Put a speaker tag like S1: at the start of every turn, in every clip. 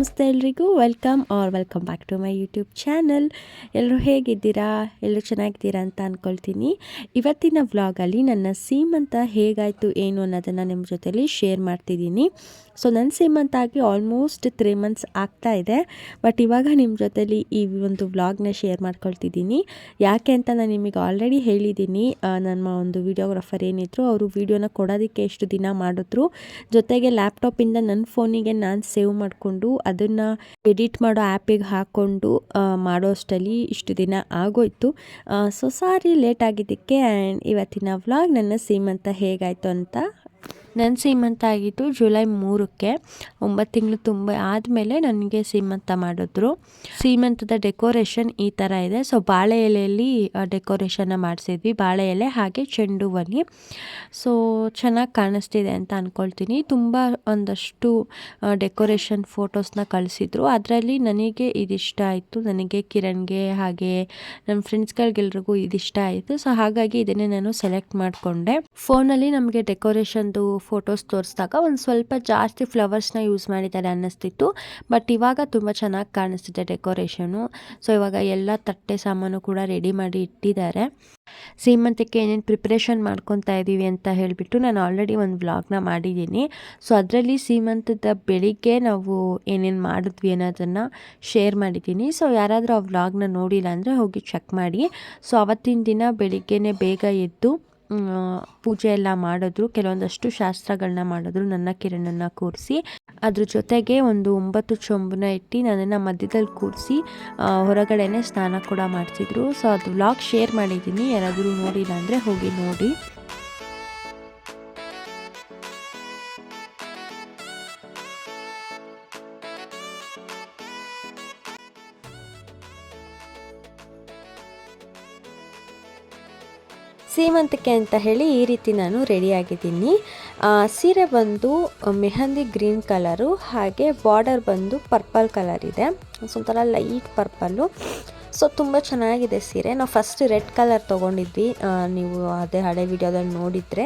S1: ನಮಸ್ಕಾರ ನಮಸ್ತೆ ಎಲ್ರಿಗೂ. Welcome or welcome back to my YouTube channel ಎಲ್ಲರೂ ಹೇಗಿದ್ದೀರಾ? ಎಲ್ಲರೂ ಚೆನ್ನಾಗಿದ್ದೀರಾ ಅಂತ ಅಂದ್ಕೊಳ್ತೀನಿ ಇವತ್ತಿನ ವ್ಲಾಗಲ್ಲಿ ನನ್ನ ಸೀಮಂತ ಹೇಗಾಯಿತು, ಏನು ಅನ್ನೋದನ್ನು ನಿಮ್ಮ ಜೊತೆಲಿ ಶೇರ್ ಮಾಡ್ತಿದ್ದೀನಿ. ಸೊ ನನ್ನ ಸೀಮಂತ ಆಗಿ ಆಲ್ಮೋಸ್ಟ್ ತ್ರೀ ಮಂತ್ಸ್ ಆಗ್ತಾ ಇದೆ. ಬಟ್ ಇವಾಗ ನಿಮ್ಮ ಜೊತೆಲಿ ಈ ಒಂದು ವ್ಲಾಗ್ನ ಶೇರ್ ಮಾಡ್ಕೊಳ್ತಿದ್ದೀನಿ. ಯಾಕೆ ಅಂತ ನಾನು ನಿಮಗೆ ಆಲ್ರೆಡಿ ಹೇಳಿದ್ದೀನಿ. ನನ್ನ ಒಂದು ವಿಡಿಯೋಗ್ರಾಫರ್ ಏನಿದ್ರು ಅವರು ವಿಡಿಯೋನ ಕೊಡೋದಕ್ಕೆ ಎಷ್ಟು ದಿನ ಮಾಡಿದ್ರು. ಜೊತೆಗೆ ಲ್ಯಾಪ್ಟಾಪಿಂದ ನನ್ನ ಫೋನಿಗೆ ನಾನು ಸೇವ್ ಮಾಡಿಕೊಂಡು ಅದನ್ನು ಎಡಿಟ್ ಮಾಡೋ ಆ್ಯಪಿಗೆ ಹಾಕ್ಕೊಂಡು ಮಾಡೋಷ್ಟಲ್ಲಿ ಇಷ್ಟು ದಿನ ಆಗೋಯ್ತು. ಸೊ ಸಾರಿ ಲೇಟ್ ಆಗಿದ್ದಕ್ಕೆ ಆ್ಯಂಡ್ ಇವತ್ತಿನ ವ್ಲಾಗ್ ನನ್ನ ಸೀಮಂತ ಹೇಗಾಯಿತು ಅಂತ ನನ್ನ ಸೀಮಂತ ಆಗಿತ್ತು ಜುಲೈ ಮೂರಕ್ಕೆ, ಒಂಬತ್ತು ತಿಂಗಳು ತುಂಬ ಆದಮೇಲೆ ನನಗೆ ಸೀಮಂತ ಮಾಡಿದ್ರು. ಸೀಮಂತದ ಡೆಕೋರೇಷನ್ ಈ ಥರ ಇದೆ. ಸೊ, ಬಾಳೆ ಎಲೆಯಲ್ಲಿ ಡೆಕೋರೇಷನ್ನ ಮಾಡಿಸಿದ್ವಿ. ಬಾಳೆ ಎಲೆ ಹಾಗೆ ಚೆಂಡು ಹೂವಲ್ಲಿ ಸೊ, ಚೆನ್ನಾಗಿ ಕಾಣಿಸ್ತಿದೆ ಅಂತ ಅಂದ್ಕೊಳ್ತೀನಿ ತುಂಬ ಒಂದಷ್ಟು ಡೆಕೋರೇಷನ್ ಫೋಟೋಸ್ನ ಕಳಿಸಿದ್ರು. ಅದರಲ್ಲಿ ನನಗೆ ಇದಿಷ್ಟ ಆಯಿತು. ನನಗೆ ಕಿರಣ್ಗೆ ಹಾಗೆ ನಮ್ಮ ಫ್ರೆಂಡ್ಸ್ಗಳಿಗೆಲ್ರಿಗೂ ಇದಿಷ್ಟ ಆಯಿತು. ಸೊ, ಹಾಗಾಗಿ ಇದನ್ನೇ ನಾನು ಸೆಲೆಕ್ಟ್ ಮಾಡಿಕೊಂಡೆ. ಫೋನಲ್ಲಿ ನಮಗೆ ಡೆಕೋರೇಷನ್ದು ಫೋಟೋಸ್ ತೋರಿಸಿದಾಗ ಒಂದು ಸ್ವಲ್ಪ ಜಾಸ್ತಿ ಫ್ಲವರ್ಸ್ನ ಯೂಸ್ ಮಾಡಿದ್ದಾರೆ ಅನ್ನಿಸ್ತಿತ್ತು. ಬಟ್ ಇವಾಗ ತುಂಬ ಚೆನ್ನಾಗಿ ಕಾಣಿಸ್ತಿದೆ ಡೆಕೋರೇಷನು ಸೊ ಇವಾಗ ಎಲ್ಲ ತಟ್ಟೆ ಸಾಮಾನು ಕೂಡ ರೆಡಿ ಮಾಡಿ ಇಟ್ಟಿದ್ದಾರೆ. ಸೀಮಂತಕ್ಕೆ ಏನೇನು ಪ್ರಿಪ್ರೇಷನ್ ಮಾಡ್ಕೊತಾ ಇದ್ದೀವಿ ಅಂತ ಹೇಳಿಬಿಟ್ಟು ನಾನು ಆಲ್ರೆಡಿ ಒಂದು ವ್ಲಾಗ್ನ ಮಾಡಿದ್ದೀನಿ. ಸೊ ಅದರಲ್ಲಿ ಸೀಮಂತದ ಬೆಳಿಗ್ಗೆ ನಾವು ಏನೇನು ಮಾಡಿದ್ವಿ ಅನ್ನೋದನ್ನು ಶೇರ್ ಮಾಡಿದ್ದೀನಿ. ಸೊ ಯಾರಾದರೂ ಆ ವ್ಲಾಗ್ನ ನೋಡಿಲ್ಲ ಅಂದರೆ ಹೋಗಿ ಚೆಕ್ ಮಾಡಿ. ಸೊ ಅವತ್ತಿನ ದಿನ ಬೆಳಿಗ್ಗೆನೇ ಬೇಗ ಎದ್ದು ಪೂಜೆ ಎಲ್ಲ ಮಾಡಿದ್ರು. ಕೆಲವೊಂದಷ್ಟು ಶಾಸ್ತ್ರಗಳನ್ನ ಮಾಡಿದ್ರು. ನನ್ನ ಕಿರಣನ್ನ ಕೂರಿಸಿ, ಅದ್ರ ಜೊತೆಗೆ ಒಂದು ಒಂಬತ್ತು ಚೊಂಬನ್ನ ಇಟ್ಟು ನನ್ನನ್ನು ಮಧ್ಯದಲ್ಲಿ ಕೂರಿಸಿ ಹೊರಗಡೆನೆ ಸ್ನಾನ ಕೂಡ ಮಾಡಿಸಿದ್ರು. ಸೊ ಅದು ವ್ಲಾಗ್ ಶೇರ್ ಮಾಡಿದ್ದೀನಿ. ಯಾರಾದರೂ ನೋಡಿಲ್ಲ ಅಂದರೆ ಹೋಗಿ ನೋಡಿ. ಸೀಮಂತಕ್ಕೆ ಅಂತ ಹೇಳಿ ಈ ರೀತಿ ನಾನು ರೆಡಿಯಾಗಿದ್ದೀನಿ. ಸೀರೆ ಬಂದು ಮೆಹಂದಿ ಗ್ರೀನ್ ಕಲರು, ಹಾಗೆ ಬಾರ್ಡರ್ ಬಂದು ಪರ್ಪಲ್ ಕಲರ್ ಇದೆ. ಒಂಥರ ಲೈಟ್ ಪರ್ಪಲ್ಲು. ಸೊ ತುಂಬ ಚೆನ್ನಾಗಿದೆ ಸೀರೆ. ನಾವು ಫಸ್ಟ್ ರೆಡ್ ಕಲರ್ ತೊಗೊಂಡಿದ್ವಿ. ನೀವು ಅದೇ ಹಳೆ ವಿಡಿಯೋದಲ್ಲಿ ನೋಡಿದರೆ.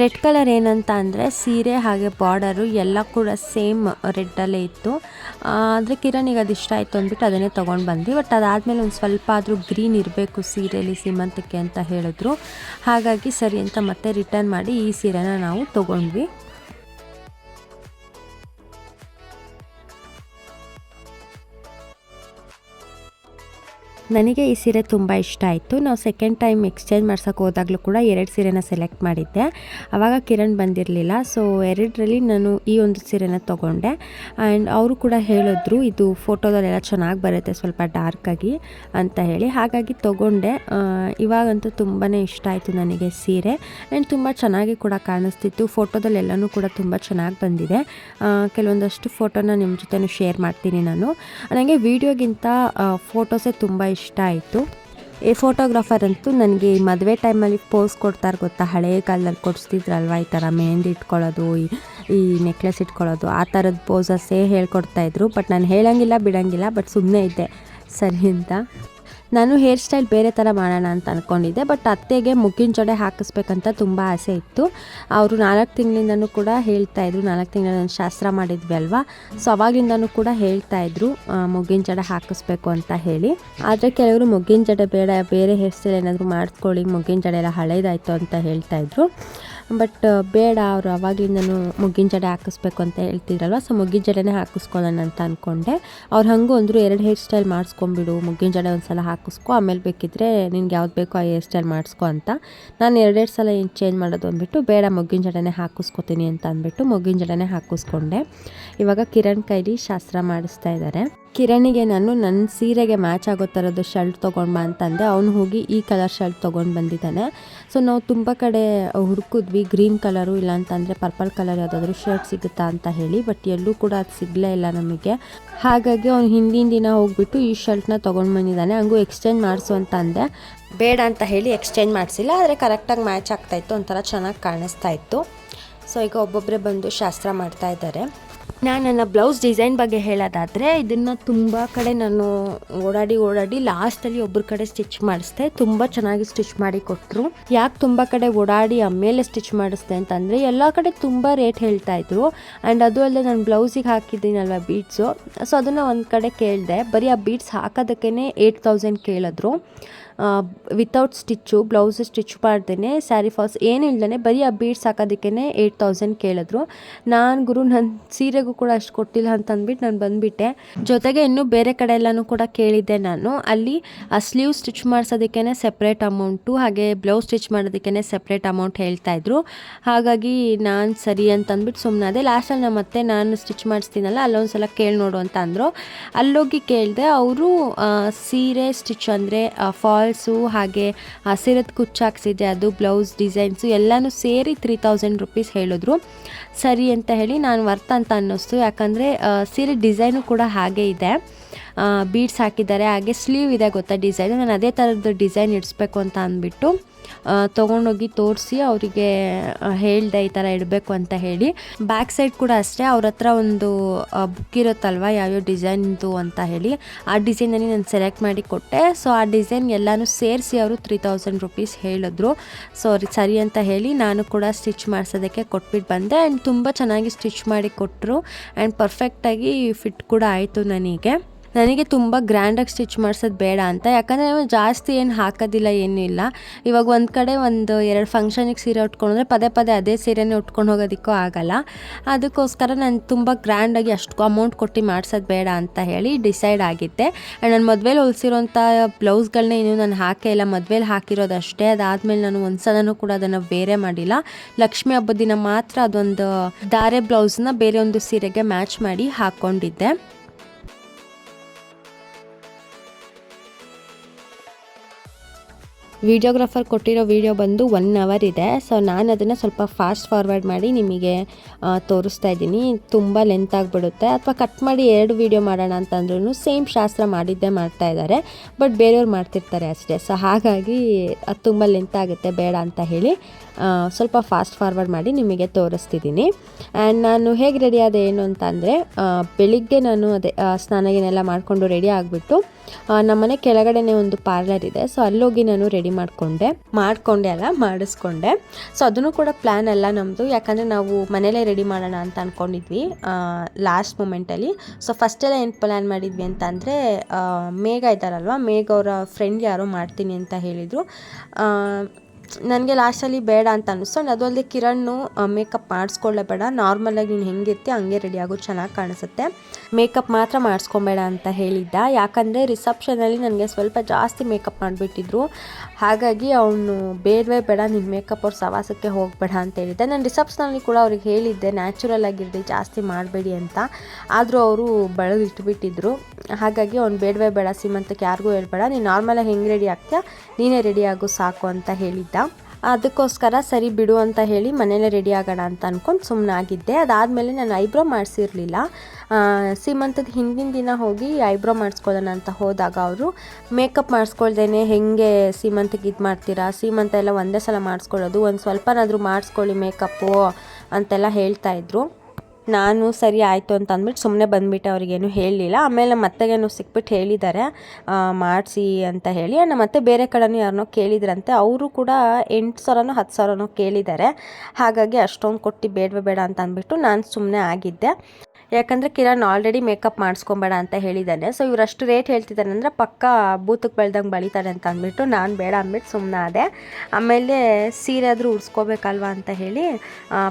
S1: ರೆಡ್ ಕಲರ್ ಏನಂತ ಅಂದರೆ ಸೀರೆ ಹಾಗೆ ಬಾರ್ಡರು ಎಲ್ಲ ಕೂಡ ಸೇಮ್ ರೆಡ್ಡಲ್ಲೇ ಇತ್ತು. ಆದರೆ ಕಿರಣಿಗೆ ಅದು ಇಷ್ಟ ಆಯಿತು ಅಂದ್ಬಿಟ್ಟು ಅದನ್ನೇ ತೊಗೊಂಡು ಬಂದ್ವಿ. ಬಟ್ ಅದಾದಮೇಲೆ ಒಂದು ಸ್ವಲ್ಪ ಆದರೂ ಗ್ರೀನ್ ಇರಬೇಕು ಸೀರೆಯಲ್ಲಿ ಸೀಮಂತಕ್ಕೆ ಅಂತ ಹೇಳಿದ್ರು. ಹಾಗಾಗಿ ಸರಿ ಅಂತ ಮತ್ತೆ ರಿಟರ್ನ್ ಮಾಡಿ ಈ ಸೀರೆನ ನಾವು ತೊಗೊಂಡ್ವಿ. ನನಗೆ ಈ ಸೀರೆ ತುಂಬ ಇಷ್ಟ ಆಯಿತು. ನಾವು ಸೆಕೆಂಡ್ ಟೈಮ್ ಎಕ್ಸ್ಚೇಂಜ್ ಮಾಡ್ಸೋಕೆ ಹೋದಾಗಲೂ ಕೂಡ ಎರಡು ಸೀರೆನ ಸೆಲೆಕ್ಟ್ ಮಾಡಿದ್ದೆ. ಆವಾಗ ಕಿರಣ್ ಬಂದಿರಲಿಲ್ಲ. ಸೊ ಎರಡರಲ್ಲಿ ನಾನು ಈ ಒಂದು ಸೀರೆನ ತೊಗೊಂಡೆ. ಆ್ಯಂಡ್ ಅವರು ಕೂಡ ಹೇಳಿದ್ರು, ಇದು ಫೋಟೋದಲ್ಲೆಲ್ಲ ಚೆನ್ನಾಗಿ ಬರುತ್ತೆ, ಸ್ವಲ್ಪ ಡಾರ್ಕಾಗಿ ಅಂತ ಹೇಳಿ. ಹಾಗಾಗಿ ತೊಗೊಂಡೆ. ಇವಾಗಂತೂ ತುಂಬಾ ಇಷ್ಟ ಆಯಿತು ನನಗೆ ಸೀರೆ. ಆ್ಯಂಡ್ ತುಂಬ ಚೆನ್ನಾಗಿ ಕೂಡ ಕಾಣಿಸ್ತಿತ್ತು. ಫೋಟೋದಲ್ಲೆಲ್ಲನೂ ಕೂಡ ತುಂಬ ಚೆನ್ನಾಗಿ ಬಂದಿದೆ. ಕೆಲವೊಂದಷ್ಟು ಫೋಟೋನ ನಿಮ್ಮ ಜೊತೆ ಶೇರ್ ಮಾಡ್ತೀನಿ ನಾನು. ನನಗೆ ವೀಡಿಯೋಗಿಂತ ಫೋಟೋಸೇ ತುಂಬ ಇಷ್ಟ ಆಯಿತು. ಈ ಫೋಟೋಗ್ರಾಫರ್ ಅಂತೂ ನನಗೆ ಈ ಮದುವೆ ಟೈಮಲ್ಲಿ ಪೋಸ್ ಕೊಡ್ತಾರೆ ಗೊತ್ತಾ? ಹಳೆಯ ಕಾಲದಲ್ಲಿ ಕೊಡಿಸ್ತಿದ್ರಲ್ವ? ಈ ಥರ ಮೆಹಂದಿ ಇಟ್ಕೊಳ್ಳೋದು, ಈ ಈ ನೆಕ್ಲೆಸ್ ಇಟ್ಕೊಳ್ಳೋದು, ಆ ಥರದ ಪೋಸಸ್ಸೇ ಹೇಳ್ಕೊಡ್ತಾಯಿದ್ರು ಬಟ್ ನಾನು ಹೇಳಂಗಿಲ್ಲ, ಬಿಡಂಗಿಲ್ಲ ಬಟ್ ಸುಮ್ಮನೆ ಇದ್ದೆ. ಸರಿ ಅಂತ. ನಾನು ಹೇರ್ ಸ್ಟೈಲ್ ಬೇರೆ ಥರ ಮಾಡೋಣ ಅಂತ ಅಂದ್ಕೊಂಡಿದ್ದೆ ಬಟ್ ಅತ್ತೆಗೆ ಮುಗ್ಗಿನ ಜಡೆ ಹಾಕಿಸ್ಬೇಕಂತ ತುಂಬ ಆಸೆ ಇತ್ತು. ಅವರು ನಾಲ್ಕು ತಿಂಗಳಿಂದನೂ ಕೂಡ ಹೇಳ್ತಾ ಇದ್ರು, ನಾಲ್ಕು ತಿಂಗಳ ಶಾಸ್ತ್ರ ಮಾಡಿದ್ವಿ ಅಲ್ವಾ? ಸೊ ಅವಾಗಿಂದನೂ ಕೂಡ ಹೇಳ್ತಾ ಇದ್ರು ಮುಗ್ಗಿನ ಜಡೆ ಹಾಕಿಸ್ಬೇಕು ಅಂತ ಹೇಳಿ. ಆದರೆ ಕೆಲವರು ಮುಗ್ಗಿನ ಜಡೆ ಬೇಡ, ಬೇರೆ ಹೇರ್ ಸ್ಟೈಲ್ ಏನಾದರೂ ಮಾಡಿಸ್ಕೊಳ್ಳಿ ಮುಗ್ಗಿನ ಜಡೆ ಎಲ್ಲ ಹಳೇದಾಯಿತು ಅಂತ ಹೇಳ್ತಾ ಇದ್ರು. ಬಟ್ ಬೇಡ, ಅವರು ನಾನು ಮುಗ್ಗಿನ ಜಡೆ ಹಾಕಿಸ್ಬೇಕು ಅಂತ ಹೇಳ್ತಿದ್ರಲ್ವ? ಸೊ ಮುಗ್ಗಿನ ಜಡೆನೇ ಹಾಕಿಸ್ಕೊಳ್ಳೋಣ ಅಂತ ಅಂದ್ಕೊಂಡೆ ಅವ್ರು ಹಂಗೂ ಅಂದರು, ಎರಡು ಹೇರ್ ಸ್ಟೈಲ್ ಮಾಡಿಸ್ಕೊಂಬಿಡು ಮುಗ್ಗಿನ ಜಡೆ ಒಂದು ಸಲ ಹಾಕಿಸ್ಕೊ, ಆಮೇಲೆ ಬೇಕಿದ್ರೆ ನಿನ್ಗೆ ಯಾವ್ದು ಬೇಕೋ ಆ ಹೇರ್ ಸ್ಟೈಲ್ ಮಾಡಿಸ್ಕೊ ಅಂತ. ನಾನು ಎರಡೆರಡು ಸಲ ಏನು ಚೇಂಜ್ ಮಾಡೋದು ಅಂದ್ಬಿಟ್ಟು, ಬೇಡ, ಮುಗ್ಗಿನ ಜಡೆನೇ ಹಾಕಿಸ್ಕೊತೀನಿ ಅಂತ ಅಂದ್ಬಿಟ್ಟು ಮುಗ್ಗಿನ ಜಡೆನೇ ಹಾಕಿಸ್ಕೊಂಡೆ. ಇವಾಗ ಕಿರಣ್ ಕೈಲಿ ಶಾಸ್ತ್ರ ಮಾಡಿಸ್ತಾ ಇದ್ದಾರೆ. ಕಿರಣಿಗೆ ನಾನು ನನ್ನ ಸೀರೆಗೆ ಮ್ಯಾಚ್ ಆಗೋ ಥರದ್ದು ಶರ್ಟ್ ತೊಗೊಂಡು ಬಾ ಅಂತಂದೆ. ಅವನು ಹೋಗಿ ಈ ಕಲರ್ ಶರ್ಟ್ ತೊಗೊಂಡು ಬಂದಿದ್ದಾನೆ. ಸೊ ನಾವು ತುಂಬ ಕಡೆ ಹುಡುಕಿದ್ವಿ. ಗ್ರೀನ್ ಕಲರು ಇಲ್ಲ ಅಂತಂದರೆ ಪರ್ಪಲ್ ಕಲರ್ ಯಾವುದಾದ್ರೂ ಶರ್ಟ್ ಸಿಗುತ್ತಾ ಅಂತ ಹೇಳಿ, ಬಟ್ ಎಲ್ಲೂ ಕೂಡ ಅದು ಸಿಗಲೇ ಇಲ್ಲ ನಮಗೆ. ಹಾಗಾಗಿ ಅವ್ನು ಹಿಂದಿನ ದಿನ ಹೋಗ್ಬಿಟ್ಟು ಈ ಶರ್ಟ್ನ ತೊಗೊಂಡು ಬಂದಿದ್ದಾನೆ. ಹಂಗೂ ಎಕ್ಸ್ಚೇಂಜ್ ಮಾಡಿಸು ಅಂತ ಅಂದೆ ಬೇಡ ಅಂತ ಹೇಳಿ ಎಕ್ಸ್ಚೇಂಜ್ ಮಾಡಿಸಿಲ್ಲ, ಆದರೆ ಕರೆಕ್ಟಾಗಿ ಮ್ಯಾಚ್ ಆಗ್ತಾಯಿತ್ತು ಒಂಥರ ಚೆನ್ನಾಗಿ ಕಾಣಿಸ್ತಾ ಇತ್ತು. ಸೊ ಈಗ ಒಬ್ಬೊಬ್ಬರೇ ಬಂದು ಶಾಸ್ತ್ರ ಮಾಡ್ತಾ ಇದ್ದಾರೆ. ನಾನು ನನ್ನ ಬ್ಲೌಸ್ ಡಿಸೈನ್ ಬಗ್ಗೆ ಹೇಳೋದಾದರೆ, ಇದನ್ನು ತುಂಬ ಕಡೆ ನಾನು ಓಡಾಡಿ ಓಡಾಡಿ ಲಾಸ್ಟಲ್ಲಿ ಒಬ್ಬರ ಕಡೆ ಸ್ಟಿಚ್ ಮಾಡಿಸ್ದೆ. ತುಂಬ ಚೆನ್ನಾಗಿ ಸ್ಟಿಚ್ ಮಾಡಿ ಕೊಟ್ಟರು ಯಾಕೆ ತುಂಬ ಕಡೆ ಓಡಾಡಿ ಆಮೇಲೆ ಸ್ಟಿಚ್ ಮಾಡಿಸ್ದೆ ಅಂತಂದರೆ, ಎಲ್ಲ ಕಡೆ ತುಂಬ ರೇಟ್ ಹೇಳ್ತಾ ಇದ್ರು. ಆ್ಯಂಡ್ ಅದು ಅಲ್ಲದೆ ನಾನು ಬ್ಲೌಸಿಗೆ ಹಾಕಿದ್ದೀನಲ್ವ ಬೀಡ್ಸು ಸೊ ಅದನ್ನು ಒಂದು ಕಡೆ ಕೇಳಿದೆ. ಬರೀ ಆ ಬೀಡ್ಸ್ ಹಾಕೋದಕ್ಕೇ ಏಯ್ಟ್ ತೌಸಂಡ್ ಕೇಳಿದ್ರು. ವಿತೌಟ್ ಸ್ಟಿಚ್ಚು ಬ್ಲೌಸ್ ಸ್ಟಿಚ್ ಮಾಡ್ದೇ ಸ್ಯಾರಿ ಫಾಲ್ಸ್ ಏನು ಇಲ್ದೇ ಬರೀ ಆ ಬೀಡ್ಸ್ ಹಾಕೋದಕ್ಕೇ ಏಯ್ಟ್ ತೌಸಂಡ್ ಕೇಳಿದ್ರು. ನಾನು ಗುರು ನನ್ನ ಸೀರೆಗೂ ಕೂಡ ಅಷ್ಟು ಕೊಟ್ಟಿಲ್ಲ ಅಂತ ಅಂದ್ಬಿಟ್ಟು ನಾನು ಬಂದುಬಿಟ್ಟೆ. ಜೊತೆಗೆ ಇನ್ನೂ ಬೇರೆ ಕಡೆ ಎಲ್ಲನೂ ಕೂಡ ಕೇಳಿದ್ದೆ ನಾನು. ಅಲ್ಲಿ ಆ ಸ್ಲೀವ್ ಸ್ಟಿಚ್ ಮಾಡಿಸೋದಕ್ಕೇ ಸೆಪ್ರೇಟ್ ಅಮೌಂಟು ಹಾಗೆ ಬ್ಲೌಸ್ ಸ್ಟಿಚ್ ಮಾಡೋದಕ್ಕೇ ಸೆಪ್ರೇಟ್ ಅಮೌಂಟ್ ಹೇಳ್ತಾಯಿದ್ರು ಹಾಗಾಗಿ ನಾನು ಸರಿ ಅಂತ ಅಂದ್ಬಿಟ್ಟು ಸುಮ್ಮನೆ ಅದೇ ಲಾಸ್ಟಲ್ಲಿ ನಾನು ಮತ್ತೆ ನಾನು ಸ್ಟಿಚ್ ಮಾಡಿಸ್ತೀನಲ್ಲ ಅಲ್ಲೊಂದು ಸಲ ಕೇಳಿ ನೋಡು ಅಂತ ಅಂದರು. ಅಲ್ಲೋಗಿ ಕೇಳಿದೆ, ಅವರು ಸೀರೆ ಸ್ಟಿಚ್ ಅಂದರೆ ಫಾಲ್ಸು ಹಾಗೆ ಹಸಿರದ ಸೀರೆದ ಕುಚ್ಚು ಹಾಕ್ಸಿದೆ ಅದು ಬ್ಲೌಸ್ ಡಿಸೈನ್ಸು ಎಲ್ಲನೂ ಸೇರಿ ತ್ರೀ ತೌಸಂಡ್ ರುಪೀಸ್ ಹೇಳಿದ್ರು. ಸರಿ ಅಂತ ಹೇಳಿ ನಾನು ವರ್ತ್ ಅಂತ ಅನ್ನಿಸ್ತು. ಯಾಕಂದರೆ ಸೀರೆ ಡಿಸೈನು ಕೂಡ ಹಾಗೆ ಇದೆ. ಬೀಡ್ಸ್ ಹಾಕಿದ್ದಾರೆ, ಹಾಗೆ ಸ್ಲೀವ್ ಇದೆ ಗೊತ್ತಾ ಡಿಸೈನು. ನಾನು ಅದೇ ಥರದ್ದು ಡಿಸೈನ್ ಇಡಿಸ್ಬೇಕು ಅಂತ ಅಂದ್ಬಿಟ್ಟು ತೊಗೊಂಡೋಗಿ ತೋರಿಸಿ ಅವರಿಗೆ ಹೇಳಿದೆ ಈ ಥರ ಇಡಬೇಕು ಅಂತ ಹೇಳಿ. ಬ್ಯಾಕ್ ಸೈಡ್ ಕೂಡ ಅಷ್ಟೇ, ಅವ್ರ ಹತ್ರ ಒಂದು ಬುಕ್ ಇರುತ್ತಲ್ವ, ಯಾವ್ಯಾವ ಡಿಸೈನ್ದು ಅಂತ ಹೇಳಿ, ಆ ಡಿಸೈನಲ್ಲಿ ನಾನು ಸೆಲೆಕ್ಟ್ ಮಾಡಿ ಕೊಟ್ಟೆ. ಸೊ ಆ ಡಿಸೈನ್ ಎಲ್ಲನೂ ಸೇರಿಸಿ ಅವರು ತ್ರೀ ತೌಸಂಡ್ ರುಪೀಸ್ ಹೇಳಿದ್ರು. ಸೊ ಸರಿ ಅಂತ ಹೇಳಿ ನಾನು ಕೂಡ ಸ್ಟಿಚ್ ಮಾಡಿಸೋದಕ್ಕೆ ಕೊಟ್ಬಿಟ್ಟು ಬಂದೆ. ಆ್ಯಂಡ್ ತುಂಬ ಚೆನ್ನಾಗಿ ಸ್ಟಿಚ್ ಮಾಡಿ ಕೊಟ್ಟರು ಆ್ಯಂಡ್ ಪರ್ಫೆಕ್ಟಾಗಿ ಫಿಟ್ ಕೂಡ ಆಯಿತು ನನಗೆ. ನನಗೆ ತುಂಬ ಗ್ರ್ಯಾಂಡಾಗಿ ಸ್ಟಿಚ್ ಮಾಡಿಸೋದು ಬೇಡ ಅಂತ. ಯಾಕಂದರೆ ಜಾಸ್ತಿ ಏನು ಹಾಕೋದಿಲ್ಲ, ಏನೂ ಇಲ್ಲ. ಇವಾಗ ಒಂದು ಕಡೆ ಒಂದು ಎರಡು ಫಂಕ್ಷನಿಗೆ ಸೀರೆ ಉಟ್ಕೊಂಡ್ರೆ ಪದೇ ಪದೇ ಅದೇ ಸೀರೆನೇ ಉಟ್ಕೊಂಡು ಹೋಗೋದಕ್ಕೂ ಆಗಲ್ಲ. ಅದಕ್ಕೋಸ್ಕರ ನಾನು ತುಂಬ ಗ್ರ್ಯಾಂಡಾಗಿ ಅಷ್ಟು ಅಮೌಂಟ್ ಕೊಟ್ಟು ಮಾಡಿಸೋದು ಬೇಡ ಅಂತ ಹೇಳಿ ಡಿಸೈಡ್ ಆಗಿದ್ದೆ. ಆ್ಯಂಡ್ ನಾನು ಮದುವೆಲಿ ಹೊಲಿಸಿರೋಂಥ ಬ್ಲೌಸ್ಗಳನ್ನ ಇನ್ನೂ ನಾನು ಹಾಕೇ ಇಲ್ಲ. ಮದುವೆಲಿ ಹಾಕಿರೋದು ಅಷ್ಟೇ. ಅದಾದಮೇಲೆ ನಾನು ಒಂದು ಸಲನೂ ಕೂಡ ಅದನ್ನು ಬೇರೆ ಮಾಡಿಲ್ಲ. ಲಕ್ಷ್ಮಿ ಹಬ್ಬದ ದಿನ ಮಾತ್ರ ಅದೊಂದು ದಾರೆ ಬ್ಲೌಸ್ನ ಬೇರೆ ಒಂದು ಸೀರೆಗೆ ಮ್ಯಾಚ್ ಮಾಡಿ ಹಾಕ್ಕೊಂಡಿದ್ದೆ ವಿಡಿಯೋಗ್ರಾಫರ್ ಕೊಟ್ಟಿರೋ ವಿಡಿಯೋ ಬಂದು ಒನ್ ಅವರ್ ಇದೆ. ಸೊ ನಾನು ಅದನ್ನು ಸ್ವಲ್ಪ ಫಾಸ್ಟ್ ಫಾರ್ವರ್ಡ್ ಮಾಡಿ ನಿಮಗೆ ತೋರಿಸ್ತಾ ಇದ್ದೀನಿ. ತುಂಬ ಲೆಂತ್ ಆಗಿಬಿಡುತ್ತೆ. ಅಥವಾ ಕಟ್ ಮಾಡಿ ಎರಡು ವಿಡಿಯೋ ಮಾಡೋಣ ಅಂತಂದ್ರೂ ಸೇಮ್ ಶಾಸ್ತ್ರ ಮಾಡಿದ್ದೇ ಮಾಡ್ತಾ ಇದ್ದಾರೆ ಬಟ್ ಬೇರೆಯವ್ರು ಮಾಡ್ತಿರ್ತಾರೆ ಅಷ್ಟೇ. ಸೊ ಹಾಗಾಗಿ ಅದು ತುಂಬ ಲೆಂತ್ ಆಗುತ್ತೆ. ಬೇಡ ಅಂತ ಹೇಳಿ ಸ್ವಲ್ಪ ಫಾಸ್ಟ್ ಫಾರ್ವರ್ಡ್ ಮಾಡಿ ನಿಮಗೆ ತೋರಿಸ್ತಿದ್ದೀನಿ. ಆ್ಯಂಡ್ ನಾನು ಹೇಗೆ ರೆಡಿ ಏನು ಅಂತಂದರೆ ಬೆಳಿಗ್ಗೆ ನಾನು ಅದೇ ಸ್ನಾನಗೇನೆಲ್ಲ ಸ್ನಾನ ಗೀನೆಲ್ಲ ಮಾಡಿಕೊಂಡು ರೆಡಿ ಆಗಿಬಿಟ್ಟು ನಮ್ಮನೆ ಕೆಳಗಡೆನೇ ಒಂದು ಪಾರ್ಲರ್ ಇದೆ. ಸೊ ಅಲ್ಲೋಗಿ ನಾನು ರೆಡಿ ಮಾಡಿಕೊಂಡೆ. ಮಾಡಿಕೊಂಡೆ ಅಲ್ಲ, ಮಾಡಿಸ್ಕೊಂಡೆ. ಸೊ ಅದನ್ನು ಕೂಡ ಪ್ಲ್ಯಾನ್ ಅಲ್ಲ ನಮ್ಮದು ಯಾಕಂದರೆ ನಾವು ಮನೇಲೇ ರೆಡಿ ಮಾಡೋಣ ಅಂತ ಅಂದ್ಕೊಂಡಿದ್ವಿ ಲಾಸ್ಟ್ ಮೂಮೆಂಟಲ್ಲಿ ಸೊ ಫಸ್ಟೆಲ್ಲ ಏನು ಪ್ಲ್ಯಾನ್ ಮಾಡಿದ್ವಿ ಅಂತ ಅಂದರೆ ಮೇಘ ಇದ್ದಾರಲ್ವ? ಮೇಘ ಅವರ ಫ್ರೆಂಡ್ ಯಾರೋ ಮಾಡ್ತೀನಿ ಅಂತ ಹೇಳಿದರು. ನನಗೆ ಲಾಸ್ಟಲ್ಲಿ ಬೇಡ ಅಂತ ಅನ್ನಿಸ್ತು ಅದು ಅಲ್ಲದೆ ಕಿರಣ್ ಮೇಕಪ್ ಮಾಡಿಸ್ಕೊಳ್ಳೇಬೇಡ ನಾರ್ಮಲಾಗಿ ನೀನು ಹೆಂಗಿರ್ತಿ ಹಂಗೆ ರೆಡಿ ಆಗೋ ಚೆನ್ನಾಗಿ ಕಾಣಿಸುತ್ತೆ. ಮೇಕಪ್ ಮಾತ್ರ ಮಾಡಿಸ್ಕೊಬೇಡ ಅಂತ ಹೇಳಿದ್ದ. ಯಾಕಂದರೆ ರಿಸೆಪ್ಷನಲ್ಲಿ ನನಗೆ ಸ್ವಲ್ಪ ಜಾಸ್ತಿ ಮೇಕಪ್ ಮಾಡಿಬಿಟ್ಟಿದ್ರು. ಹಾಗಾಗಿ ಅವನು, ಬೇಡವೇ ಬೇಡ ನಿನ್ನ ಮೇಕಪ್ ಅವ್ರ ಸವಾಸಕ್ಕೆ ಹೋಗಬೇಡ ಅಂತ ಹೇಳಿದ್ದೆ. ನಾನು ರಿಸೆಪ್ಷನಲ್ಲಿ ಕೂಡ ಅವ್ರಿಗೆ ಹೇಳಿದ್ದೆ ನ್ಯಾಚುರಲ್ ಆಗಿರಲಿ, ಜಾಸ್ತಿ ಮಾಡಬೇಡಿ ಅಂತ. ಆದರೂ ಅವರು ಬೆಳೆದು ಹಾಗಾಗಿ ಅವ್ನು, ಬೇಡವೇ ಬೇಡ, ಸೀಮಂತಕ್ಕೆ ಯಾರಿಗೂ ಹೇಳ್ಬೇಡ. ನೀನು ನಾರ್ಮಲಾಗಿ ಹೆಂಗೆ ರೆಡಿ ಆಗ್ತೀಯಾ? ನೀನೇ ರೆಡಿ ಆಗು, ಸಾಕು, ಅಂತ ಹೇಳಿದ್ದ. ಅದಕ್ಕೋಸ್ಕರ ಸರಿ ಬಿಡು ಅಂತ ಹೇಳಿ ಮನೇಲೇ ರೆಡಿ ಆಗೋಣ ಅಂತ ಅಂದ್ಕೊಂಡು ಸುಮ್ಮನೆ ಆಗಿದ್ದೆ. ಅದಾದಮೇಲೆ ನಾನು ಐಬ್ರೋ ಮಾಡಿಸಿರಲಿಲ್ಲ. ಸೀಮಂತದ ಹಿಂದಿನ ದಿನ ಹೋಗಿ ಐಬ್ರೋ ಮಾಡಿಸ್ಕೊಳ್ಳೋಣ ಅಂತ ಹೋದಾಗ ಅವರು ಮೇಕಪ್ ಮಾಡಿಸ್ಕೊಳ್ದೇನೆ ಹೆಂಗೆ ಸೀಮಂತಕ್ಕೆ ಇದು ಮಾಡ್ತೀರಾ? ಸೀಮಂತ ಎಲ್ಲ ಒಂದೇ ಸಲ ಮಾಡಿಸ್ಕೊಳ್ಳೋದು, ಒಂದು ಸ್ವಲ್ಪನಾದರೂ ಮಾಡಿಸ್ಕೊಳ್ಳಿ ಮೇಕಪ್ಪು ಅಂತೆಲ್ಲ ಹೇಳ್ತಾಯಿದ್ರು ನಾನು ಸರಿ ಆಯಿತು ಅಂತ ಅಂದ್ಬಿಟ್ಟು ಸುಮ್ಮನೆ ಬಂದುಬಿಟ್ಟೆ ಅವ್ರಿಗೇನು ಹೇಳಲಿಲ್ಲ ಆಮೇಲೆ ಮತ್ತೆಗೇನು ಸಿಕ್ಬಿಟ್ಟು ಹೇಳಿದ್ದಾರೆ. ಮಾಡಿಸಿ ಅಂತ ಹೇಳಿ. ಆ್ಯಂಡ್ ಮತ್ತೆ ಬೇರೆ ಕಡೆನೂ ಯಾರನ್ನೋ ಕೇಳಿದ್ರಂತೆ. ಅವರು ಕೂಡ ಎಂಟು ಸಾವಿರನೋ ಹತ್ತು ಸಾವಿರನೋ ಕೇಳಿದ್ದಾರೆ. ಹಾಗಾಗಿ ಅಷ್ಟೊಂದು ಕೊಟ್ಟು ಬೇಡವೇ ಬೇಡ ಅಂತ ಅಂದ್ಬಿಟ್ಟು ನಾನು ಸುಮ್ಮನೆ ಆಗಿದ್ದೆ. ಯಾಕಂದರೆ ಕಿರಣ್ ಆಲ್ರೆಡಿ ಮೇಕಪ್ ಮಾಡಿಸ್ಕೊಬೇಡ ಅಂತ ಹೇಳಿದ್ದಾನೆ ಸೊ ಇವರಷ್ಟು ರೇಟ್ ಹೇಳ್ತಿದ್ದಾನೆ ಅಂದರೆ ಪಕ್ಕ ಬೂತಕ್ಕೆ ಬೆಳ್ದಂಗೆ ಬಳಿತಾರೆ ಅಂತ ಅಂದ್ಬಿಟ್ಟು ನಾನು ಬೇಡ ಅಂದ್ಬಿಟ್ಟು ಸುಮ್ಮನೆ ಆದೆ. ಆಮೇಲೆ ಸೀರೆ ಆದರೂ ಉಡ್ಸ್ಕೋಬೇಕಲ್ವಾ ಅಂತ ಹೇಳಿ